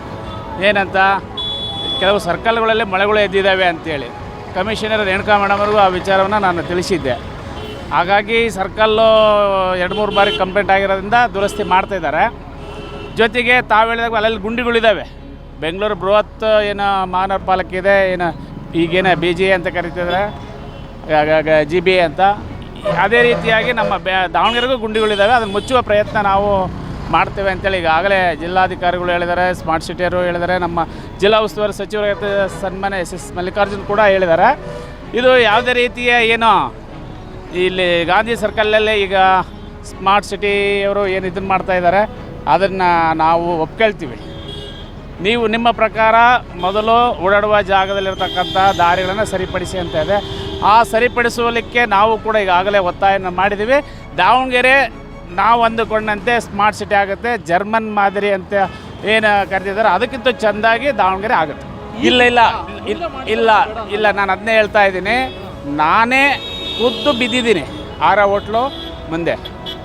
ಏನಂತ, ಕೆಲವು ಸರ್ಕಲ್ಗಳಲ್ಲಿ ಮಳೆಗಳು ಎದ್ದಿದ್ದಾವೆ ಅಂತೇಳಿ. ಕಮಿಷನರ್ ರೇಣುಕಾ ಮೇಡಮ್ರಿಗೂ ಆ ವಿಚಾರವನ್ನು ನಾನು ತಿಳಿಸಿದ್ದೆ. ಹಾಗಾಗಿ ಸರ್ಕಲ್ಲು ಎರಡು ಮೂರು ಬಾರಿ ಕಂಪ್ಲೇಂಟ್ ಆಗಿರೋದ್ರಿಂದ ದುರಸ್ತಿ ಮಾಡ್ತಾಯಿದ್ದಾರೆ ಜೊತೆಗೆ ತಾವು ಹೇಳಿದಾಗ ಅಲ್ಲಲ್ಲಿ ಗುಂಡಿಗಳಿದ್ದಾವೆ ಬೆಂಗಳೂರು ಬೃಹತ್ ಏನು ಮಹಾನಗರ ಪಾಲಿಕೆ ಏನು ಈಗೇನು ಬಿ ಜಿ ಎ ಅಂತ ಕರಿತಿದ್ದಾರೆ ಜಿ ಬಿ ಎ ಅಂತ. ಅದೇ ರೀತಿಯಾಗಿ ನಮ್ಮ ಬೆ, ದಾವಣಗೆರೆಗೂ ಗುಂಡಿಗಳಿದ್ದಾವೆ ಅದನ್ನು ಮುಚ್ಚುವ ಪ್ರಯತ್ನ ನಾವು ಮಾಡ್ತೇವೆ ಅಂತೇಳಿ ಈಗಾಗಲೇ ಜಿಲ್ಲಾಧಿಕಾರಿಗಳು ಹೇಳಿದ್ದಾರೆ, ಸ್ಮಾರ್ಟ್ ಸಿಟಿಯರು ಹೇಳಿದ್ದಾರೆ, ನಮ್ಮ ಜಿಲ್ಲಾ ಉಸ್ತುವಾರಿ ಸಚಿವರಾದ ಸನ್ಮಾನ್ಯ ಎಸ್ ಎಸ್ ಮಲ್ಲಿಕಾರ್ಜುನ್ ಕೂಡ ಹೇಳಿದ್ದಾರೆ. ಇದು ಯಾವುದೇ ರೀತಿಯ ಏನು ಇಲ್ಲಿ ಗಾಂಧಿ ಸರ್ಕಲ್ನಲ್ಲೇ ಈಗ ಸ್ಮಾರ್ಟ್ ಸಿಟಿಯವರು ಏನು ಇದನ್ನು ಮಾಡ್ತಾ ಇದ್ದಾರೆ, ಅದನ್ನು ನಾವು ಒಪ್ಕೊಳ್ತೀವಿ. ನೀವು ನಿಮ್ಮ ಪ್ರಕಾರ ಮೊದಲು ಓಡಾಡುವ ಜಾಗದಲ್ಲಿರ್ತಕ್ಕಂಥ ದಾರಿಗಳನ್ನು ಸರಿಪಡಿಸಿ ಅಂತ ಇದೆ. ಆ ಸರಿಪಡಿಸುವಲಿಕ್ಕೆ ನಾವು ಕೂಡ ಈಗಾಗಲೇ ಒತ್ತಾಯನ ಮಾಡಿದ್ದೀವಿ ದಾವಣಗೆರೆ ನಾವು ಅಂದುಕೊಂಡಂತೆ ಸ್ಮಾರ್ಟ್ ಸಿಟಿ ಆಗುತ್ತೆ, ಜರ್ಮನ್ ಮಾದರಿ ಅಂತ ಏನು ಕರೆದಿದ್ದಾರೆ, ಅದಕ್ಕಿಂತ ಚೆಂದಾಗಿ ದಾವಣಗೆರೆ ಆಗುತ್ತೆ. ಇಲ್ಲ ಇಲ್ಲ ಇಲ್ಲ ಇಲ್ಲ, ನಾನು ಅದನ್ನೇ ಹೇಳ್ತಾ ಇದ್ದೀನಿ. ನಾನೇ ಖುದ್ದು ಬಿದ್ದಿದ್ದೀನಿ. ಆರ ಹೋಟ್ಲು ಮುಂದೆ.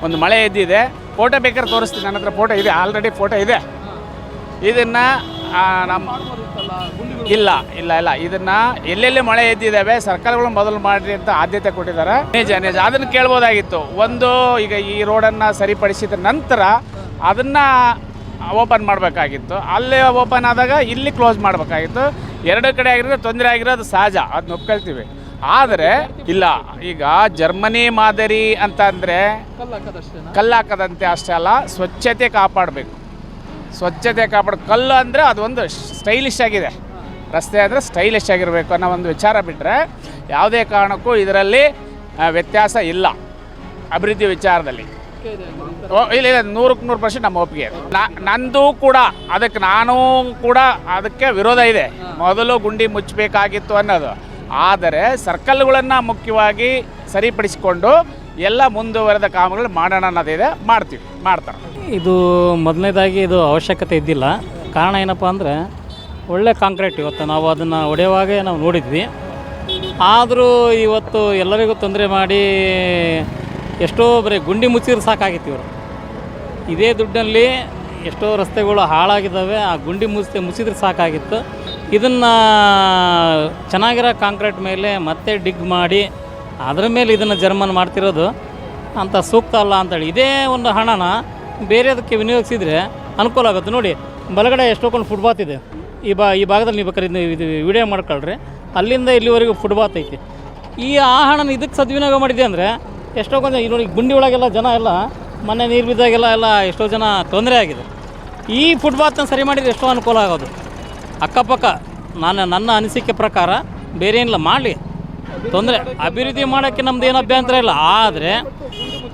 ಒಂದು ಮಳೆ ಎದ್ದಿದೆ. ಫೋಟೋ ಬೇಕಾದ್ರೆ ತೋರಿಸ್ತೀನಿ. ನನ್ನ ಹತ್ರ ಫೋಟೋ ಇದೆ. ಆಲ್ರೆಡಿ ಫೋಟೋ ಇದೆ. ಇದನ್ನು ನಮ್ಮ ಇಲ್ಲ ಇಲ್ಲ ಇಲ್ಲ. ಇದನ್ನ ಎಲ್ಲೆಲ್ಲಿ ಮಳೆ ಎದ್ದಿದ್ದಾವೆ ಸರ್ಕಾರಗಳು ಮೊದಲು ಮಾಡ್ರಿ ಅಂತ ಆದ್ಯತೆ ಕೊಟ್ಟಿದ್ದಾರೆ. ನಿಜ ನಿಜ ಅದನ್ನು ಕೇಳ್ಬೋದಾಗಿತ್ತು. ಒಂದು, ಈಗ ಈ ರೋಡನ್ನು ಸರಿಪಡಿಸಿದ ನಂತರ ಅದನ್ನು ಓಪನ್ ಮಾಡಬೇಕಾಗಿತ್ತು. ಅಲ್ಲೇ ಓಪನ್ ಆದಾಗ ಇಲ್ಲಿ ಕ್ಲೋಸ್ ಮಾಡಬೇಕಾಗಿತ್ತು. ಎರಡು ಕಡೆ ಆಗಿರೋದು, ತೊಂದರೆ ಆಗಿರೋದು ಸಹಜ. ಅದನ್ನ ಒಪ್ಕೊಳ್ತೀವಿ. ಆದರೆ, ಇಲ್ಲ, ಈಗ ಜರ್ಮನಿ ಮಾದರಿ ಅಂತ ಅಂದರೆ ಕಲ್ಲಾಕದಂತೆ ಅಷ್ಟೇ ಅಲ್ಲ, ಸ್ವಚ್ಛತೆ ಕಾಪಾಡಬೇಕು. ಸ್ವಚ್ಛತೆ ಕಾಪಾಡ, ಕಲ್ಲು ಅಂದರೆ ಅದೊಂದು ಸ್ಟೈಲಿಶ್ ಆಗಿದೆ. ರಸ್ತೆ ಅಂದರೆ ಸ್ಟೈಲಿಶ್ ಆಗಿರಬೇಕು ಅನ್ನೋ ಒಂದು ವಿಚಾರ ಬಿಟ್ಟರೆ ಯಾವುದೇ ಕಾರಣಕ್ಕೂ ಇದರಲ್ಲಿ ವ್ಯತ್ಯಾಸ ಇಲ್ಲ. ಅಭಿವೃದ್ಧಿ ವಿಚಾರದಲ್ಲಿ. ಇಲ್ಲ ಇಲ್ಲ, ನೂರಕ್ಕೆ ನೂರು ಪರ್ಸೆಂಟ್ ನಮ್ಮ ಒಪ್ಪಿಗೆ ನಂದು ಕೂಡ, ಅದಕ್ಕೆ ನಾನು ಕೂಡ ಅದಕ್ಕೆ ವಿರೋಧ ಇದೆ. ಮೊದಲು ಗುಂಡಿ ಮುಚ್ಚಬೇಕಾಗಿತ್ತು ಅನ್ನೋದು. ಆದರೆ ಸರ್ಕಲ್ಗಳನ್ನು ಮುಖ್ಯವಾಗಿ ಸರಿಪಡಿಸಿಕೊಂಡು ಎಲ್ಲ ಮುಂದುವರೆದ ಕಾಮಗಳು ಮಾಡೋಣ ಅನ್ನೋದಿದೆ, ಮಾಡ್ತೀವಿ, ಮಾಡ್ತಾರೆ. ಇದು ಮೊದಲನೇದಾಗಿ ಇದು ಅವಶ್ಯಕತೆ ಇದ್ದಿಲ್ಲ. ಕಾರಣ ಏನಪ್ಪ ಅಂದರೆ ಒಳ್ಳೆ ಕಾಂಕ್ರೀಟ್ ಇವತ್ತು ನಾವು ಅದನ್ನು ಹೊಡೆಯುವಾಗೆ ನಾವು ನೋಡಿದ್ವಿ. ಆದರೂ ಇವತ್ತು ಎಲ್ಲರಿಗೂ ತೊಂದರೆ ಮಾಡಿ ಎಷ್ಟೋ ಬರೀ ಗುಂಡಿ ಮುಚ್ಚಿದ್ರೆ ಸಾಕಾಗಿತ್ತು ಇವರು. ಇದೇ ದುಡ್ಡಲ್ಲಿ ಎಷ್ಟೋ ರಸ್ತೆಗಳು ಹಾಳಾಗಿದ್ದಾವೆ, ಆ ಗುಂಡಿ ಮುಚ್ಚಿ ಮುಸಿದ್ರೆ ಸಾಕಾಗಿತ್ತು. ಇದನ್ನು ಚೆನ್ನಾಗಿರೋ ಕಾಂಕ್ರೀಟ್ ಮೇಲೆ ಮತ್ತೆ ಡಿಗ್ ಮಾಡಿ, ಅದರ ಮೇಲೆ ಇದನ್ನು ಜರ್ಮನ್ ಮಾಡ್ತಿರೋದು. ಅಂತ ಸೂಕ್ತ ಅಲ್ಲ ಅಂತೇಳಿ. ಇದೇ ಒಂದು ಹಣನ ಬೇರೆದಕ್ಕೆ ವಿನಿಯೋಗಿಸಿದರೆ ಅನುಕೂಲ ಆಗುತ್ತೆ. ನೋಡಿ, ಬಲಗಡೆ ಎಷ್ಟೊಂದು ಫುಟ್ಬಾತ್ ಇದೆ. ಈ ಬಾ, ಈ ಭಾಗದಲ್ಲಿ ನೀವು ಬೇಕಾದ್ರೆ ಇದು ವಿಡಿಯೋ ಮಾಡ್ಕೊಳ್ರಿ. ಅಲ್ಲಿಂದ ಇಲ್ಲಿವರೆಗೂ ಫುಟ್ಬಾತ್ ಐತಿ. ಈ ಆ ಹಣನ ಇದಕ್ಕೆ ಸದ್ವಿನಿಯೋಗ ಮಾಡಿದೆ ಅಂದರೆ ಎಷ್ಟೋ ಇಲ್ಲಿ ನೋಡಿ ಗುಂಡಿ ಒಳಗೆಲ್ಲ ಜನ ಎಲ್ಲ, ಮನೆ ನೀರು ಬಿದ್ದಾಗೆಲ್ಲ ಎಲ್ಲ ಎಷ್ಟೋ ಜನ ತೊಂದರೆ ಆಗಿದೆ. ಈ ಫುಟ್ಪಾತ್ನ ಸರಿ ಮಾಡಿದರೆ ಎಷ್ಟೋ ಅನುಕೂಲ ಆಗೋದು. ಅಕ್ಕಪಕ್ಕ ನಾನು ನನ್ನ ಅನಿಸಿಕೆ ಪ್ರಕಾರ ಬೇರೆ ಏನಿಲ್ಲ, ಮಾಡಲಿ. ತೊಂದರೆ, ಅಭಿವೃದ್ಧಿ ಮಾಡೋಕ್ಕೆ ನಮ್ದು ಏನು ಅಭ್ಯಂತರ ಇಲ್ಲ. ಆದರೆ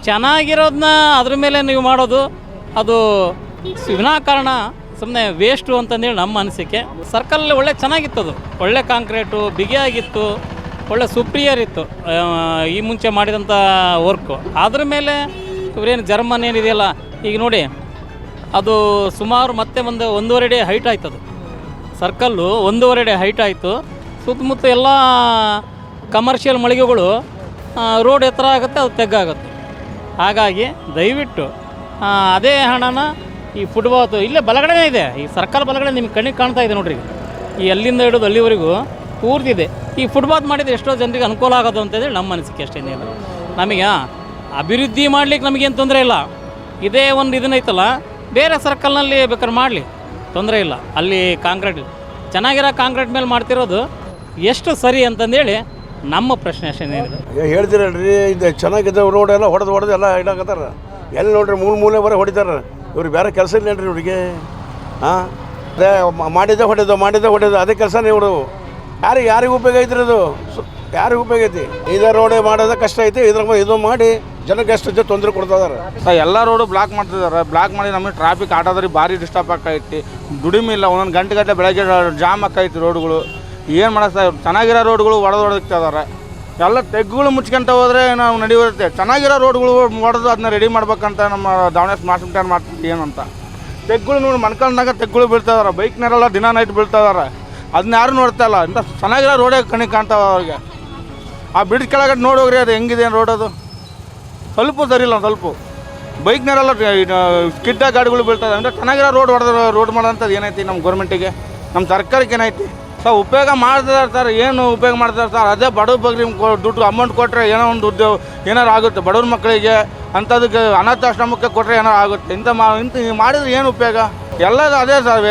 ಚೆನ್ನಾಗಿರೋದನ್ನ ಅದ್ರ ಮೇಲೆ ನೀವು ಮಾಡೋದು, ಅದು ವಿನಾಕಾರಣ ಸುಮ್ಮನೆ ವೇಸ್ಟು ಅಂತಂದೇಳಿ ನಮ್ಮ ಅನಿಸಿಕೆ. ಸರ್ಕಲಲ್ಲಿ ಒಳ್ಳೆ ಚೆನ್ನಾಗಿತ್ತು ಅದು. ಒಳ್ಳೆ ಕಾಂಕ್ರೀಟು ಬಿಗಿಯಾಗಿತ್ತು, ಒಳ್ಳೆ ಸುಪ್ರಿಯರ್ ಇತ್ತು ಈ ಮುಂಚೆ ಮಾಡಿದಂಥ ವರ್ಕು ಅದ್ರ ಮೇಲೆ ಇವರೇನು ಜರ್ಮನ್ ಏನಿದೆಯಲ್ಲ, ಈಗ ನೋಡಿ ಅದು ಸುಮಾರು ಮತ್ತೆ ಒಂದು ಒಂದೂವರೆ ಅಡಿ ಹೈಟ್ ಅದು ಸರ್ಕಲ್ಲು ಒಂದೂವರೆ ಅಡಿ ಹೈಟ್ ಆಯಿತು. ಸುತ್ತಮುತ್ತ ಎಲ್ಲ ಕಮರ್ಷಿಯಲ್ ಮಳಿಗೆಗಳು ರೋಡ್ ಎತ್ತರ ಆಗುತ್ತೆ, ಅದು ತೆಗ್ಗಾಗುತ್ತೆ ಹಾಗಾಗಿ ದಯವಿಟ್ಟು ಅದೇ ಹಣನ ಈ ಫುಟ್ಬಾತ್ ಇಲ್ಲೇ ಬಲಗಡೆನೇ ಇದೆ. ಈ ಸರ್ಕಲ್ ಬಲಗಡೆ ನಿಮ್ಗೆ ಕಣ್ಣಿಗೆ ಕಾಣ್ತಾ ಇದೆ ನೋಡ್ರಿ ಈ ಅಲ್ಲಿಂದ ಹಿಡಿದು ಅಲ್ಲಿವರೆಗೂ ಪೂರ್ತಿದೆ ಈ ಫುಟ್ಬಾತ್ ಮಾಡಿದರೆ ಎಷ್ಟೋ ಜನರಿಗೆ ಅನುಕೂಲ ಆಗೋದು ಅಂತೇಳಿ ನಮ್ಮ ಅನಿಸಿಕೆ ನೀವು ನಮಗೆ ಅಭಿವೃದ್ಧಿ ಮಾಡ್ಲಿಕ್ಕೆ ನಮಗೇನು ತೊಂದರೆ ಇಲ್ಲ. ಇದೇ ಒಂದು ಇದನ್ನೈತಲ್ಲ ಬೇರೆ ಸರ್ಕಲ್ನಲ್ಲಿ ಬೇಕಾದ್ರೆ ಮಾಡಲಿ, ತೊಂದರೆ ಇಲ್ಲ. ಅಲ್ಲಿ ಕಾಂಕ್ರೀಟ್ ಚೆನ್ನಾಗಿರೋ ಕಾಂಕ್ರೀಟ್ ಮೇಲೆ ಮಾಡ್ತಿರೋದು ಎಷ್ಟು ಸರಿ ಅಂತಂದೇಳಿ ನಮ್ಮ ಪ್ರಶ್ನೆ ಅಷ್ಟೇ ಹೇಳ್ತಿರಲ್ರಿ ಇದು ಚೆನ್ನಾಗಿದ್ದ ರೋಡ್ ಎಲ್ಲ ಹೊಡೆದು ಹೊಡೆದು ಎಲ್ಲ ಇಡಾಕತ್ತಾರ ಎಲ್ಲಿ ನೋಡ್ರಿ, ಮೂಲ ಮೂಲೆ ಬರೀ ಹೊಡಿತಾರ. ಇವ್ರಿಗೆ ಬೇರೆ ಕೆಲಸ ಇಲ್ಲೇನ್ರಿ ಇವ್ರಿಗೆ? ಹಾಂ ಅದೇ ಮಾಡಿದ್ದೆ ಹೊಡೆದು ಮಾಡಿದ್ದೆ ಹೊಡೆದು, ಅದೇ ಕೆಲಸನೇ ಇವರು ಯಾರಿಗೆ ಯಾರಿಗೆ ಉಪಯೋಗ ಐತ್ರಿ ಅದು? ಯಾರಿಗೆ ಉಪಯೋಗ ಐತಿ? ಇದೇ ರೋಡೇ ಮಾಡೋದೇ ಕಷ್ಟ ಐತಿ ಇದ್ರ ಇದು ಮಾಡಿ. ಜನಕ್ಕೆ ಎಷ್ಟು ಜೊತೆ ತೊಂದರೆ ಕೊಡ್ತಿದಾರೆ. ಎಲ್ಲ ರೋಡು ಬ್ಲಾಕ್ ಮಾಡ್ತಿದ್ದಾರೆ ಬ್ಲಾಕ್ ಮಾಡಿ ನಮಗೆ ಟ್ರಾಫಿಕ್ ಆಟೋದ್ರಿಗೆ ಭಾರಿ ಡಿಸ್ಟರ್ಬ್ ಆಕೈತಿ ದುಡಿಮೆ ಇಲ್ಲ, ಒಂದೊಂದು ಗಂಟೆ ಗಂಟೆ ಬೆಳಗ್ಗೆ ಜಾಮ್ ಆಕೈತಿ ರೋಡ್ಗಳು ಏನು ಮಾಡಕ್ಕೆ ಚೆನ್ನಾಗಿರೋ ರೋಡ್ಗಳು ಒಡೆದು ಹೊಡೆದಿಕ್ತಿದ್ದಾರೆ ಎಲ್ಲ ತೆಗ್ಗುಗಳು ಮುಚ್ಕೊಂತ ಹೋದ್ರೆ ನಾವು ನಡೆಯುತ್ತೆ. ಚೆನ್ನಾಗಿರೋ ರೋಡ್ಗಳು ಹೊಡೆದು ಅದನ್ನ ರೆಡಿ ಮಾಡ್ಬೇಕಂತ ನಮ್ಮ ದಾವಣಗೆರೆ ಸ್ಮಾರ್ಟ್ ಸಿಟಿ ಮಾಡ್ತೀವಿ ಏನಂತ ತೆಗ್ಗುಗಳು ನೋಡಿ, ಮಣ್ಕಲ್ನಾಗ ತೆಗ್ಗುಗಳು ಬೀಳ್ತಾ ಇದಾರೆ. ಬೈಕ್ನವರೆಲ್ಲ ದಿನ ನೈಟ್ ಬೀಳ್ತಾ ಇದಾರೆ. ಅದನ್ನ ಯಾರು ನೋಡ್ತಾ ಇಲ್ಲ. ಇಂಥ ಚೆನ್ನಾಗಿರೋ ರೋಡೇ ಕಣಿ ಕಾಣ್ತಾವ ಅವ್ರಿಗೆ? ಆ ಬ್ರಿಡ್ಜ್ ಕೆಳಗಡೆ ನೋಡೋಗ್ರಿ ಅದು ಹೆಂಗಿದೆ ರೋಡ್ ಅದು? ಸ್ವಲ್ಪ ಸರಿಯಿಲ್ಲ ಒಂದ್ ಸ್ವಲ್ಪ ಬೈಕ್ನವರೆಲ್ಲ ಕಿಡ್ಡ ಗಾಡಿಗಳು ಬೀಳ್ತದೆ. ಅಂದರೆ ಚೆನ್ನಾಗಿರೋ ರೋಡ್ ಹೊಡೆದ, ರೋಡ್ ಮಾಡೋಂಥದ್ದು ಏನೈತಿ ನಮ್ಮ ಗೌರ್ಮೆಂಟಿಗೆ? ನಮ್ಮ ಸರ್ಕಾರಕ್ಕೆ ಏನೈತಿ? ಸರ್, ಉಪಯೋಗ ಮಾಡ್ತಾರೆ ಸರ್. ಏನು ಉಪಯೋಗ ಮಾಡ್ತಾರೆ ಸರ್? ಅದೇ ಬಡವ್ರ ಬಗ್ಗೆ ದುಡ್ಡು ಅಮೌಂಟ್ ಕೊಟ್ಟರೆ ಏನೋ ಒಂದು ಉದ್ಯೋಗ ಏನಾರು ಆಗುತ್ತೆ. ಬಡವ್ರ ಮಕ್ಕಳಿಗೆ ಅಂಥದಕ್ಕೆ ಅನಾಥಾಶ್ರಮಕ್ಕೆ ಕೊಟ್ಟರೆ ಏನಾರು ಆಗುತ್ತೆ. ಇಂಥ ಮಾ, ಇಂಥ ಮಾಡಿದ್ರೆ ಏನು ಉಪಯೋಗ? ಎಲ್ಲ ಅದೇ ಸರ್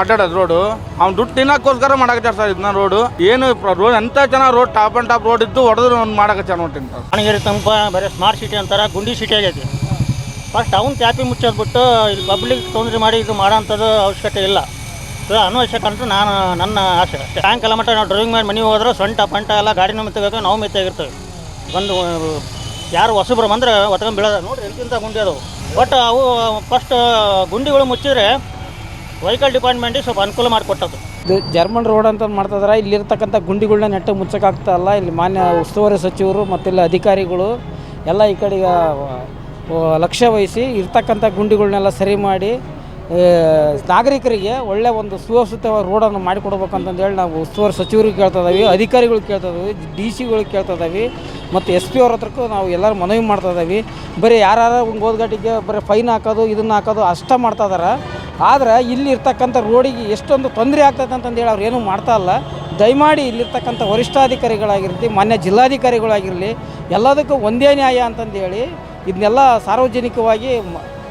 ಅಡ್ಡಾಡೋದು ರೋಡು ಅವ್ನು ದುಡ್ಡು ತಿನ್ನೋಕ್ಕೋಸ್ಕರ ಮಾಡಕತ್ತಾರ ಸರ್ ಇದನ್ನ ರೋಡು ಏನು ರೋಡ್ ಎಂತ ಚೆನ್ನಾಗಿ road top and top road ಇದ್ದು ಹೊಡೆದ್ರು ಅವ್ನು ಮಾಡಾಕತ್ತಾರೆ ನೋಡ್ತೀನಿ ಸರ್. ದಾವಣಗೆರೆ ತಂಪ, ಬರೀ ಸ್ಮಾರ್ಟ್ ಸಿಟಿ ಅಂತಾರೆ, ಗುಂಡಿ ಸಿಟಿ ಆಗೈತಿ. ಫಸ್ಟ್ ಅವ್ನು ಟ್ಯಾಪಿ ಮುಚ್ಚೋದು ಬಿಟ್ಟು ಇಲ್ಲಿ ಪಬ್ಲಿಕ್ ತೊಂದರೆ ಮಾಡಿ ಇದು ಮಾಡೋಂಥದ್ದು ಅವಶ್ಯಕತೆ ಇಲ್ಲ. ಸೊ ಅನವಶ್ಯಕ ಅಂತ ನಾನು, ನನ್ನ ಆಸೆ. ಸಾಯಂಕಾಲ ಮಟ್ಟ ನಾವು ಡ್ರೈವಿಂಗ್ ಮಾಡಿ ಮನೆಗೆ ಹೋದ್ರೆ, ಸೊಂಟ, ಪಂಟ ಎಲ್ಲ ಗಾಡಿನ ಮೆತ್ತಬೇಕು ನಾವು ಮೆತ್ತಾಗಿರ್ತೇವೆ ಬಂದು ಯಾರು ಹೊಸಬ್ರು ಬಂದ್ರೆ ಒತ್ಕೊಂಡ್ ಬೀಳೋದ. ನೋಡ್ರಿ ಎಂತಿಂಥ ಗುಂಡಿ ಅದು. ಬಟ್ ಅವು ಫಸ್ಟ್ ಗುಂಡಿಗಳು ಮುಚ್ಚಿದ್ರೆ ವೆಹಿಕಲ್ ಡಿಪಾರ್ಟ್ಮೆಂಟಿಗೆ ಸ್ವಲ್ಪ ಅನುಕೂಲ ಮಾಡಿಕೊಟ್ಟದ್ದು. ಇದು ಜರ್ಮನ್ ರೋಡ್ ಅಂತ ಮಾಡ್ತಿದಾರೆ. ಇಲ್ಲಿರ್ತಕ್ಕಂಥ ಗುಂಡಿಗಳನ್ನ ನೆಟ್ಟು ಮುಚ್ಚಕ್ಕಾಗ್ತಾ ಇಲ್ಲ. ಇಲ್ಲಿ ಮಾನ್ಯ ಉಸ್ತುವಾರಿ ಸಚಿವರು ಮತ್ತು ಇಲ್ಲಿ ಅಧಿಕಾರಿಗಳು ಎಲ್ಲ ಈ ಕಡೆ ಆ, ಆ, ಲಕ್ಷ್ಯ ವಹಿಸಿ ಇರ್ತಕ್ಕಂಥ ಗುಂಡಿಗಳನ್ನೆಲ್ಲ ಸರಿ ಮಾಡಿ ನಾಗರಿಕರಿಗೆ ಒಳ್ಳೆ ಒಂದು ಸುವ್ಯವಸ್ಥಿತವಾದ ರೋಡನ್ನು ಮಾಡಿಕೊಡ್ಬೇಕಂತಂದು ಹೇಳಿ ನಾವು ಉಸ್ತುವಾರಿ ಸಚಿವರಿಗೆ ಕೇಳ್ತಾ ಇದ್ದೀವಿ, ಅಧಿಕಾರಿಗಳು ಕೇಳ್ತಾ ಇದ್ದೀವಿ, ಡಿ ಸಿಗಳಿಗೆ ಕೇಳ್ತಾ ಇದ್ದೀವಿ, ಮತ್ತು ಎಸ್ ಪಿ ಅವ್ರ ಹತ್ರಕ್ಕೂ ನಾವು ಎಲ್ಲರೂ ಮನವಿ ಮಾಡ್ತಾ ಇದ್ದೀವಿ. ಬರೀ ಯಾರು ಒಂದು ಬರೀ ಫೈನ್ ಹಾಕೋದು, ಇದನ್ನು ಹಾಕೋದು ಅಷ್ಟೇ ಮಾಡ್ತಾ ಇದಾರೆ ಆದ್ರೆ ಇಲ್ಲಿರ್ತಕ್ಕಂಥ ರೋಡಿಗೆ ಎಷ್ಟೊಂದು ತೊಂದರೆ ಆಗ್ತದೆ ಅಂತಂದೇಳಿ ಅವ್ರು ಏನೂ ಮಾಡ್ತಾ ಇಲ್ಲ. ದಯಮಾಡಿ ಇಲ್ಲಿರ್ತಕ್ಕಂಥ ವರಿಷ್ಠಾಧಿಕಾರಿಗಳಾಗಿರ್ತಿ ಮಾನ್ಯ ಜಿಲ್ಲಾಧಿಕಾರಿಗಳಾಗಿರಲಿ, ಎಲ್ಲದಕ್ಕೂ ಒಂದೇ ನ್ಯಾಯ ಅಂತಂದೇಳಿ ಇದನ್ನೆಲ್ಲ ಸಾರ್ವಜನಿಕವಾಗಿ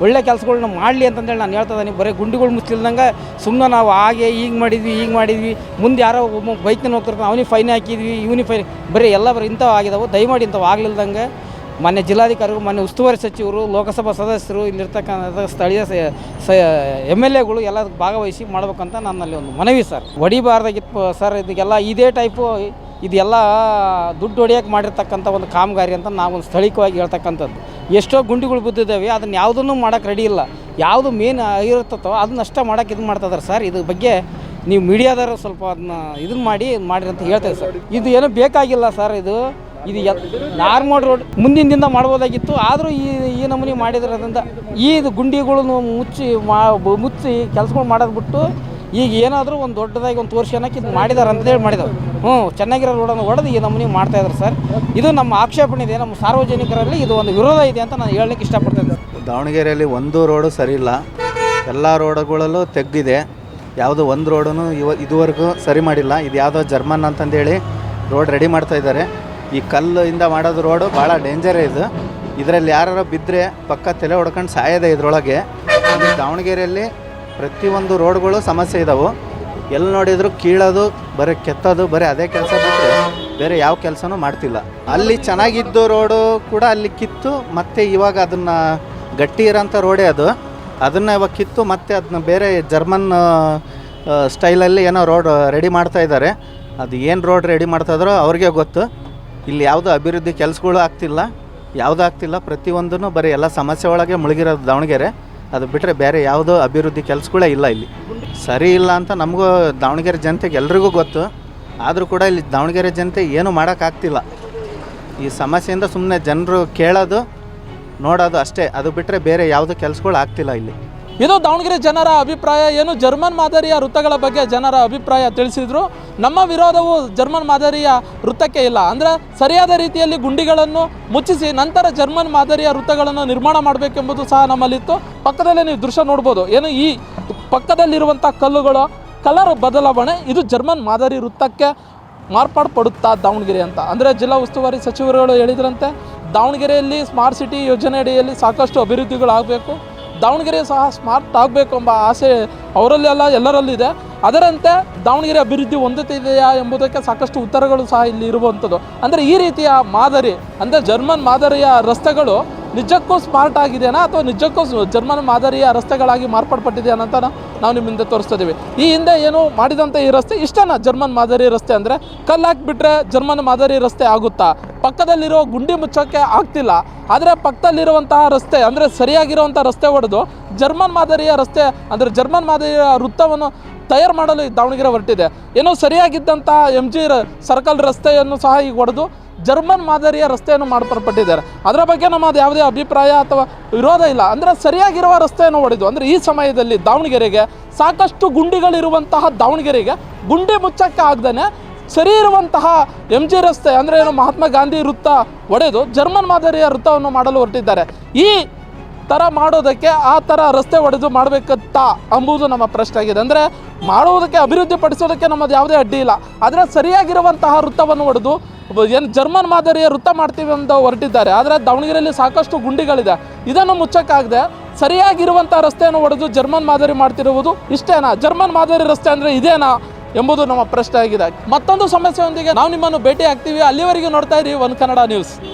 ಒಳ್ಳೆ ಕೆಲಸಗಳ್ನ ಮಾಡಲಿ ಅಂತಂದೇಳಿ ನಾನು ಹೇಳ್ತಾ ಇದ್ದೀನಿ. ಬರೀ ಗುಂಡಿಗಳು ಮುಚ್ಚಿಲ್ದಂಗೆ ಸುಮ್ಮನೆ ನಾವು ಹಾಗೆ ಈಗ ಮಾಡಿದ್ವಿ, ಹೀಗೆ ಮಾಡಿದ್ವಿ. ಮುಂದೆ ಯಾರೋ ಒಬ್ಬ ಬೈಕ್ನ ಹೋಗ್ತಿರ್ತಾನೆ ಅವನಿಗೆ ಫೈನ್ ಹಾಕಿದ್ವಿ, ಇವನಿಗೆ ಫೈನ್ ಬರೀ ಎಲ್ಲ ಬರೀ ಇಂಥವು ಆಗಿದಾವೆ, ದಯಮಾಡಿ ಇಂಥವು ಆಗಲಿಲ್ದಂಗೆ ಮಾನ್ಯ ಜಿಲ್ಲಾಧಿಕಾರಿಗಳು ಮಾನ್ಯ ಉಸ್ತುವಾರಿ ಸಚಿವರು, ಲೋಕಸಭಾ ಸದಸ್ಯರು, ಇಲ್ಲಿರ್ತಕ್ಕಂಥ ಸ್ಥಳೀಯ ಸ- ಎಂ ಎಲ್ ಎಗಳು ಎಲ್ಲ ಭಾಗವಹಿಸಿ ಮಾಡ್ಬೇಕಂತ ನನ್ನಲ್ಲಿ ಒಂದು ಮನವಿ ಸರ್. ಹೊಡಿಬಾರ್ದಾಗಿತ್ತು ಸರ್, ಇದಕ್ಕೆಲ್ಲ ಇದೇ ಟೈಪು, ಇದೆಲ್ಲ ದುಡ್ಡು ಹೊಡಿಯೋಕೆ ಮಾಡಿರ್ತಕ್ಕಂಥ ಒಂದು ಕಾಮಗಾರಿ ಅಂತ ನಾವೊಂದು ಸ್ಥಳೀಯವಾಗಿ ಹೇಳ್ತಕ್ಕಂಥದ್ದು. ಎಷ್ಟೋ ಗುಂಡಿಗಳು ಬಿದ್ದಿದ್ದಾವೆ, ಅದನ್ನು ಯಾವುದನ್ನು ಮಾಡೋಕ್ಕೆ ರೆಡಿ ಇಲ್ಲ. ಯಾವುದು ಮೇನ್ ಇರುತ್ತೋ ಅದನ್ನಷ್ಟೇ ಮಾಡೋಕ್ಕೆ ಇದು ಮಾಡ್ತಿದ್ದಾರೆ ಸರ್ ಇದ್ರ ಬಗ್ಗೆ ನೀವು ಮೀಡಿಯಾದವರು ಸ್ವಲ್ಪ ಅದನ್ನ ಇದನ್ನ ಮಾಡಿ ಮಾಡಿರಿ ಅಂತ ಹೇಳ್ತೇವೆ ಸರ್ ಇದು ಏನೂ ಬೇಕಾಗಿಲ್ಲ ಸರ್ ಇದು. ಇದು ನಾರ್ಮಲ್ ರೋಡ್ ಮುಂದಿನ ದಿನ ಮಾಡ್ಬೋದಾಗಿತ್ತು, ಆದರೂ ಈ ಈ ನಮೂನಿ ಮಾಡಿದ್ರಿಂದ ಈ ಗುಂಡಿಗಳನ್ನು ಮುಚ್ಚಿ ಮಾ ಮುಚ್ಚಿ ಕೆಲಸಗಳು ಮಾಡೋದು ಬಿಟ್ಟು ಈಗ ಏನಾದರೂ ಒಂದು ದೊಡ್ಡದಾಗಿ ಒಂದು ತೋರಿಸಿ ಅನ್ನೋಕೆ ಇದು ಮಾಡಿದಾರೆ ಅಂತೇಳಿ ಮಾಡಿದವು ಹ್ಞೂ, ಚೆನ್ನಾಗಿರೋ ರೋಡನ್ನು ಹೊಡೆದು ಈ ಮಾಡ್ತಾ ಇದ್ದಾರೆ ಸರ್. ಇದು ನಮ್ಮ ಆಕ್ಷೇಪಣೆ ಇದೆ, ನಮ್ಮ ಸಾರ್ವಜನಿಕರಲ್ಲಿ ಇದು ಒಂದು ವಿರೋಧ ಇದೆ ಅಂತ ನಾನು ಹೇಳಲಿಕ್ಕೆ ಇಷ್ಟಪಡ್ತೇನೆ ದಾವಣಗೆರೆಯಲ್ಲಿ ಒಂದು ರೋಡು ಸರಿ ಇಲ್ಲ ಎಲ್ಲ ರೋಡುಗಳಲ್ಲೂ ತೆಗ್ದಿದೆ. ಯಾವುದೋ ಒಂದು ರೋಡನ್ನು ಇವ, ಇದುವರೆಗೂ ಸರಿ ಮಾಡಿಲ್ಲ. ಇದು ಯಾವುದೋ ಜರ್ಮನ್ ಅಂತಂದೇಳಿ ರೋಡ್ ರೆಡಿ ಮಾಡ್ತಾ ಇದ್ದಾರೆ. ಈ ಕಲ್ಲಿಂದ ಮಾಡೋದು ರೋಡು ಭಾಳ ಡೇಂಜರೇ ಇದು. ಇದರಲ್ಲಿ ಯಾರು ಬಿದ್ದರೆ ಪಕ್ಕ ತಲೆ ಹೊಡ್ಕೊಂಡು ಸಾಯೋದೆ ಇದರೊಳಗೆ. ದಾವಣಗೆರೆಯಲ್ಲಿ ಪ್ರತಿಯೊಂದು ರೋಡ್ಗಳು ಸಮಸ್ಯೆ ಇದ್ದಾವೆ ಎಲ್ಲಿ ನೋಡಿದ್ರು ಕೀಳೋದು, ಬರೀ ಕೆತ್ತೋದು, ಬರೀ ಅದೇ ಕೆಲಸ ಬಿಟ್ಟರೆ ಬೇರೆ ಯಾವ ಕೆಲಸನೂ ಮಾಡ್ತಿಲ್ಲ. ಅಲ್ಲಿ ಚೆನ್ನಾಗಿದ್ದು ರೋಡು ಕೂಡ ಅಲ್ಲಿ ಕಿತ್ತು, ಮತ್ತೆ ಇವಾಗ ಅದನ್ನು ಗಟ್ಟಿ ಇರೋಂಥ ರೋಡೇ ಅದು. ಅದನ್ನು ಇವಾಗ ಕಿತ್ತು, ಮತ್ತೆ ಅದನ್ನ ಬೇರೆ ಜರ್ಮನ್ ಸ್ಟೈಲಲ್ಲಿ ಏನೋ ರೋಡ್ ರೆಡಿ ಮಾಡ್ತಾ ಇದ್ದಾರೆ. ಅದು ಏನು ರೋಡ್ ರೆಡಿ ಮಾಡ್ತಾ ಇದ್ದಾರೋ ಅವ್ರಿಗೆ ಗೊತ್ತು. ಇಲ್ಲಿ ಯಾವುದೋ ಅಭಿವೃದ್ಧಿ ಕೆಲಸಗಳು ಆಗ್ತಿಲ್ಲ. ಯಾವುದೂ ಆಗ್ತಿಲ್ಲ ಪ್ರತಿಯೊಂದೂ ಬರೀ ಎಲ್ಲ ಸಮಸ್ಯೆ ಒಳಗೆ ಮುಳುಗಿರೋದು ದಾವಣಗೆರೆ. ಅದು ಬಿಟ್ಟರೆ ಬೇರೆ ಯಾವುದೋ ಅಭಿವೃದ್ಧಿ ಕೆಲಸಗಳೇ ಇಲ್ಲ ಇಲ್ಲಿ. ಸರಿ ಇಲ್ಲ ಅಂತ ನಮಗೂ ದಾವಣಗೆರೆ ಜನತೆಗೆ ಎಲ್ರಿಗೂ ಗೊತ್ತು. ಆದರೂ ಕೂಡ ಇಲ್ಲಿ ದಾವಣಗೆರೆ ಜನತೆ ಏನೂ ಮಾಡೋಕ್ಕಾಗ್ತಿಲ್ಲ. ಈ ಸಮಸ್ಯೆಯಿಂದ ಸುಮ್ಮನೆ ಜನರು ಕೇಳೋದು, ನೋಡೋದು ಅಷ್ಟೇ. ಅದು ಬಿಟ್ಟರೆ ಬೇರೆ ಯಾವುದೋ ಕೆಲಸಗಳು ಆಗ್ತಿಲ್ಲ ಇಲ್ಲಿ. ಇದು ದಾವಣಗೆರೆ ಜನರ ಅಭಿಪ್ರಾಯ. ಏನು ಜರ್ಮನ್ ಮಾದರಿಯ ವೃತ್ತಗಳ ಬಗ್ಗೆ ಜನರ ಅಭಿಪ್ರಾಯ ತಿಳಿಸಿದ್ರು. ನಮ್ಮ ವಿರೋಧವು ಜರ್ಮನ್ ಮಾದರಿಯ ವೃತ್ತಕ್ಕೆ ಇಲ್ಲ. ಅಂದರೆ ಸರಿಯಾದ ರೀತಿಯಲ್ಲಿ ಗುಂಡಿಗಳನ್ನು ಮುಚ್ಚಿಸಿ ನಂತರ ಜರ್ಮನ್ ಮಾದರಿಯ ವೃತ್ತಗಳನ್ನು ನಿರ್ಮಾಣ ಮಾಡಬೇಕೆಂಬುದು ಸಹ ನಮ್ಮಲ್ಲಿತ್ತು. ಪಕ್ಕದಲ್ಲೇ ನೀವು ದೃಶ್ಯ ನೋಡ್ಬೋದು. ಏನು ಈ ಪಕ್ಕದಲ್ಲಿರುವಂಥ ಕಲ್ಲುಗಳು, ಕಲರ್ ಬದಲಾವಣೆ, ಇದು ಜರ್ಮನ್ ಮಾದರಿ ವೃತ್ತಕ್ಕೆ ಮಾರ್ಪಾಡು ಪಡುತ್ತಾ ದಾವಣಗೆರೆ ಅಂತ. ಅಂದರೆ ಜಿಲ್ಲಾ ಉಸ್ತುವಾರಿ ಸಚಿವರುಗಳು ಹೇಳಿದ್ರಂತೆ, ದಾವಣಗೆರೆಯಲ್ಲಿ ಸ್ಮಾರ್ಟ್ ಸಿಟಿ ಯೋಜನೆ ಅಡಿಯಲ್ಲಿ ಸಾಕಷ್ಟು ಅಭಿವೃದ್ಧಿಗಳಾಗಬೇಕು. ದಾವಣಗೆರೆ ಸಹ ಸ್ಮಾರ್ಟ್ ಆಗಬೇಕು ಎಂಬ ಆಸೆ ಅವರಲ್ಲೆಲ್ಲ ಎಲ್ಲರಲ್ಲಿದೆ ಅದರಂತೆ ದಾವಣಗೆರೆ ಅಭಿವೃದ್ಧಿ ಹೊಂದುತ್ತಿದೆಯಾ ಎಂಬುದಕ್ಕೆ ಸಾಕಷ್ಟು ಉತ್ತರಗಳು ಸಹ ಇಲ್ಲಿ ಇರುವಂಥದ್ದು. ಅಂದರೆ ಈ ರೀತಿಯ ಮಾದರಿ, ಅಂದರೆ ಜರ್ಮನ್ ಮಾದರಿಯ ರಸ್ತೆಗಳು ನಿಜಕ್ಕೂ ಸ್ಮಾರ್ಟ್ ಆಗಿದೆಯಾ ಅಥವಾ ನಿಜಕ್ಕೂ ಜರ್ಮನ್ ಮಾದರಿಯ ರಸ್ತೆಗಳಾಗಿ ಮಾರ್ಪಾಡ್ಪಟ್ಟಿದೆಯಾ ಅಂತ ನಾವು- ನಿಮ್ಮಿಂದ ನಿಮ್ಮ ಹಿಂದೆ ತೋರಿಸ್ತಾ ಇದ್ದೀವಿ ಈ ಹಿಂದೆ ಏನು ಮಾಡಿದಂಥ ಈ ರಸ್ತೆ ಇಷ್ಟನ? ಜರ್ಮನ್ ಮಾದರಿ ರಸ್ತೆ ಅಂದರೆ ಕಲ್ಲು ಹಾಕಿಬಿಟ್ರೆ ಜರ್ಮನ್ ಮಾದರಿ ರಸ್ತೆ ಆಗುತ್ತಾ? ಪಕ್ಕದಲ್ಲಿರೋ ಗುಂಡಿ ಮುಚ್ಚೋಕ್ಕೆ ಆಗ್ತಿಲ್ಲ. ಆದರೆ ಪಕ್ಕದಲ್ಲಿರುವಂತಹ ರಸ್ತೆ ಅಂದರೆ ಸರಿಯಾಗಿರುವಂಥ ರಸ್ತೆ ಹೊಡೆದು ಜರ್ಮನ್ ಮಾದರಿಯ ರಸ್ತೆ ಅಂದರೆ ಜರ್ಮನ್ ಮಾದರಿಯ ವೃತ್ತವನ್ನು ತಯಾರು ಮಾಡಲು ದಾವಣಗೆರೆ ಹೊರಟಿದೆ. ಏನೋ ಸರಿಯಾಗಿದ್ದಂತಹ ಎಂ ಜಿ ಸರ್ಕಲ್ ರಸ್ತೆಯನ್ನು ಸಹ ಈಗ ಹೊಡೆದು ಜರ್ಮನ್ ಮಾದರಿಯ ರಸ್ತೆಯನ್ನು ಮಾರ್ಪಟ್ಟಿದ್ದಾರೆ ಅದರ ಬಗ್ಗೆ ನಮ್ಮದು ಯಾವುದೇ ಅಭಿಪ್ರಾಯ ಅಥವಾ ವಿರೋಧ ಇಲ್ಲ. ಅಂದರೆ ಸರಿಯಾಗಿರುವ ರಸ್ತೆಯನ್ನು ಹೊಡೆದು ಅಂದರೆ ಈ ಸಮಯದಲ್ಲಿ ದಾವಣಗೆರೆಗೆ ಸಾಕಷ್ಟು ಗುಂಡಿಗಳಿರುವಂತಹ ದಾವಣಗೆರೆಗೆ ಗುಂಡಿ ಮುಚ್ಚಕ್ಕೆ ಆಗ್ದೇ ಸರಿ ಇರುವಂತಹ ಎಂ ಜಿ ರಸ್ತೆ, ಅಂದರೆ ಏನು ಮಹಾತ್ಮ ಗಾಂಧಿ ವೃತ್ತ ಒಡೆದು ಜರ್ಮನ್ ಮಾದರಿಯ ವೃತ್ತವನ್ನು ಮಾಡಲು ಹೊರಟಿದ್ದಾರೆ. ಈ ಥರ ಮಾಡೋದಕ್ಕೆ ಆ ಥರ ರಸ್ತೆ ಒಡೆದು ಮಾಡಬೇಕತ್ತಾ ಅಂಬುದು ನಮ್ಮ ಪ್ರಶ್ನೆ ಆಗಿದೆ. ಅಂದರೆ ಮಾಡುವುದಕ್ಕೆ ಅಭಿವೃದ್ಧಿ ಪಡಿಸೋದಕ್ಕೆ ನಮ್ಮದು ಯಾವುದೇ ಅಡ್ಡಿ ಇಲ್ಲ. ಆದರೆ ಸರಿಯಾಗಿರುವಂತಹ ವೃತ್ತವನ್ನು ಹೊಡೆದು ಏನು ಜರ್ಮನ್ ಮಾದರಿಯ ವೃತ್ತ ಮಾಡ್ತೀವಿ ಅಂತ ಹೊರಟಿದ್ದಾರೆ. ಆದರೆ ದಾವಣಗೆರೆಯಲ್ಲಿ ಸಾಕಷ್ಟು ಗುಂಡಿಗಳಿದೆ. ಇದನ್ನು ಮುಚ್ಚಕ್ಕಾಗದೆ ಸರಿಯಾಗಿರುವಂಥ ರಸ್ತೆಯನ್ನು ಹೊಡೆದು ಜರ್ಮನ್ ಮಾದರಿ ಮಾಡ್ತಿರುವುದು ಇಷ್ಟೇನಾ? ಜರ್ಮನ್ ಮಾದರಿ ರಸ್ತೆ ಅಂದರೆ ಇದೇನಾ ಎಂಬುದು ನಮ್ಮ ಪ್ರಶ್ನೆ ಆಗಿದೆ. ಮತ್ತೊಂದು ಸಮಸ್ಯೆಯೊಂದಿಗೆ ನಾವು ನಿಮ್ಮನ್ನು ಭೇಟಿ ಆಗ್ತೀವಿ ಅಲ್ಲಿವರೆಗೂ ನೋಡ್ತಾ ಇರಿ ಒಂದು ಕನ್ನಡ ನ್ಯೂಸ್.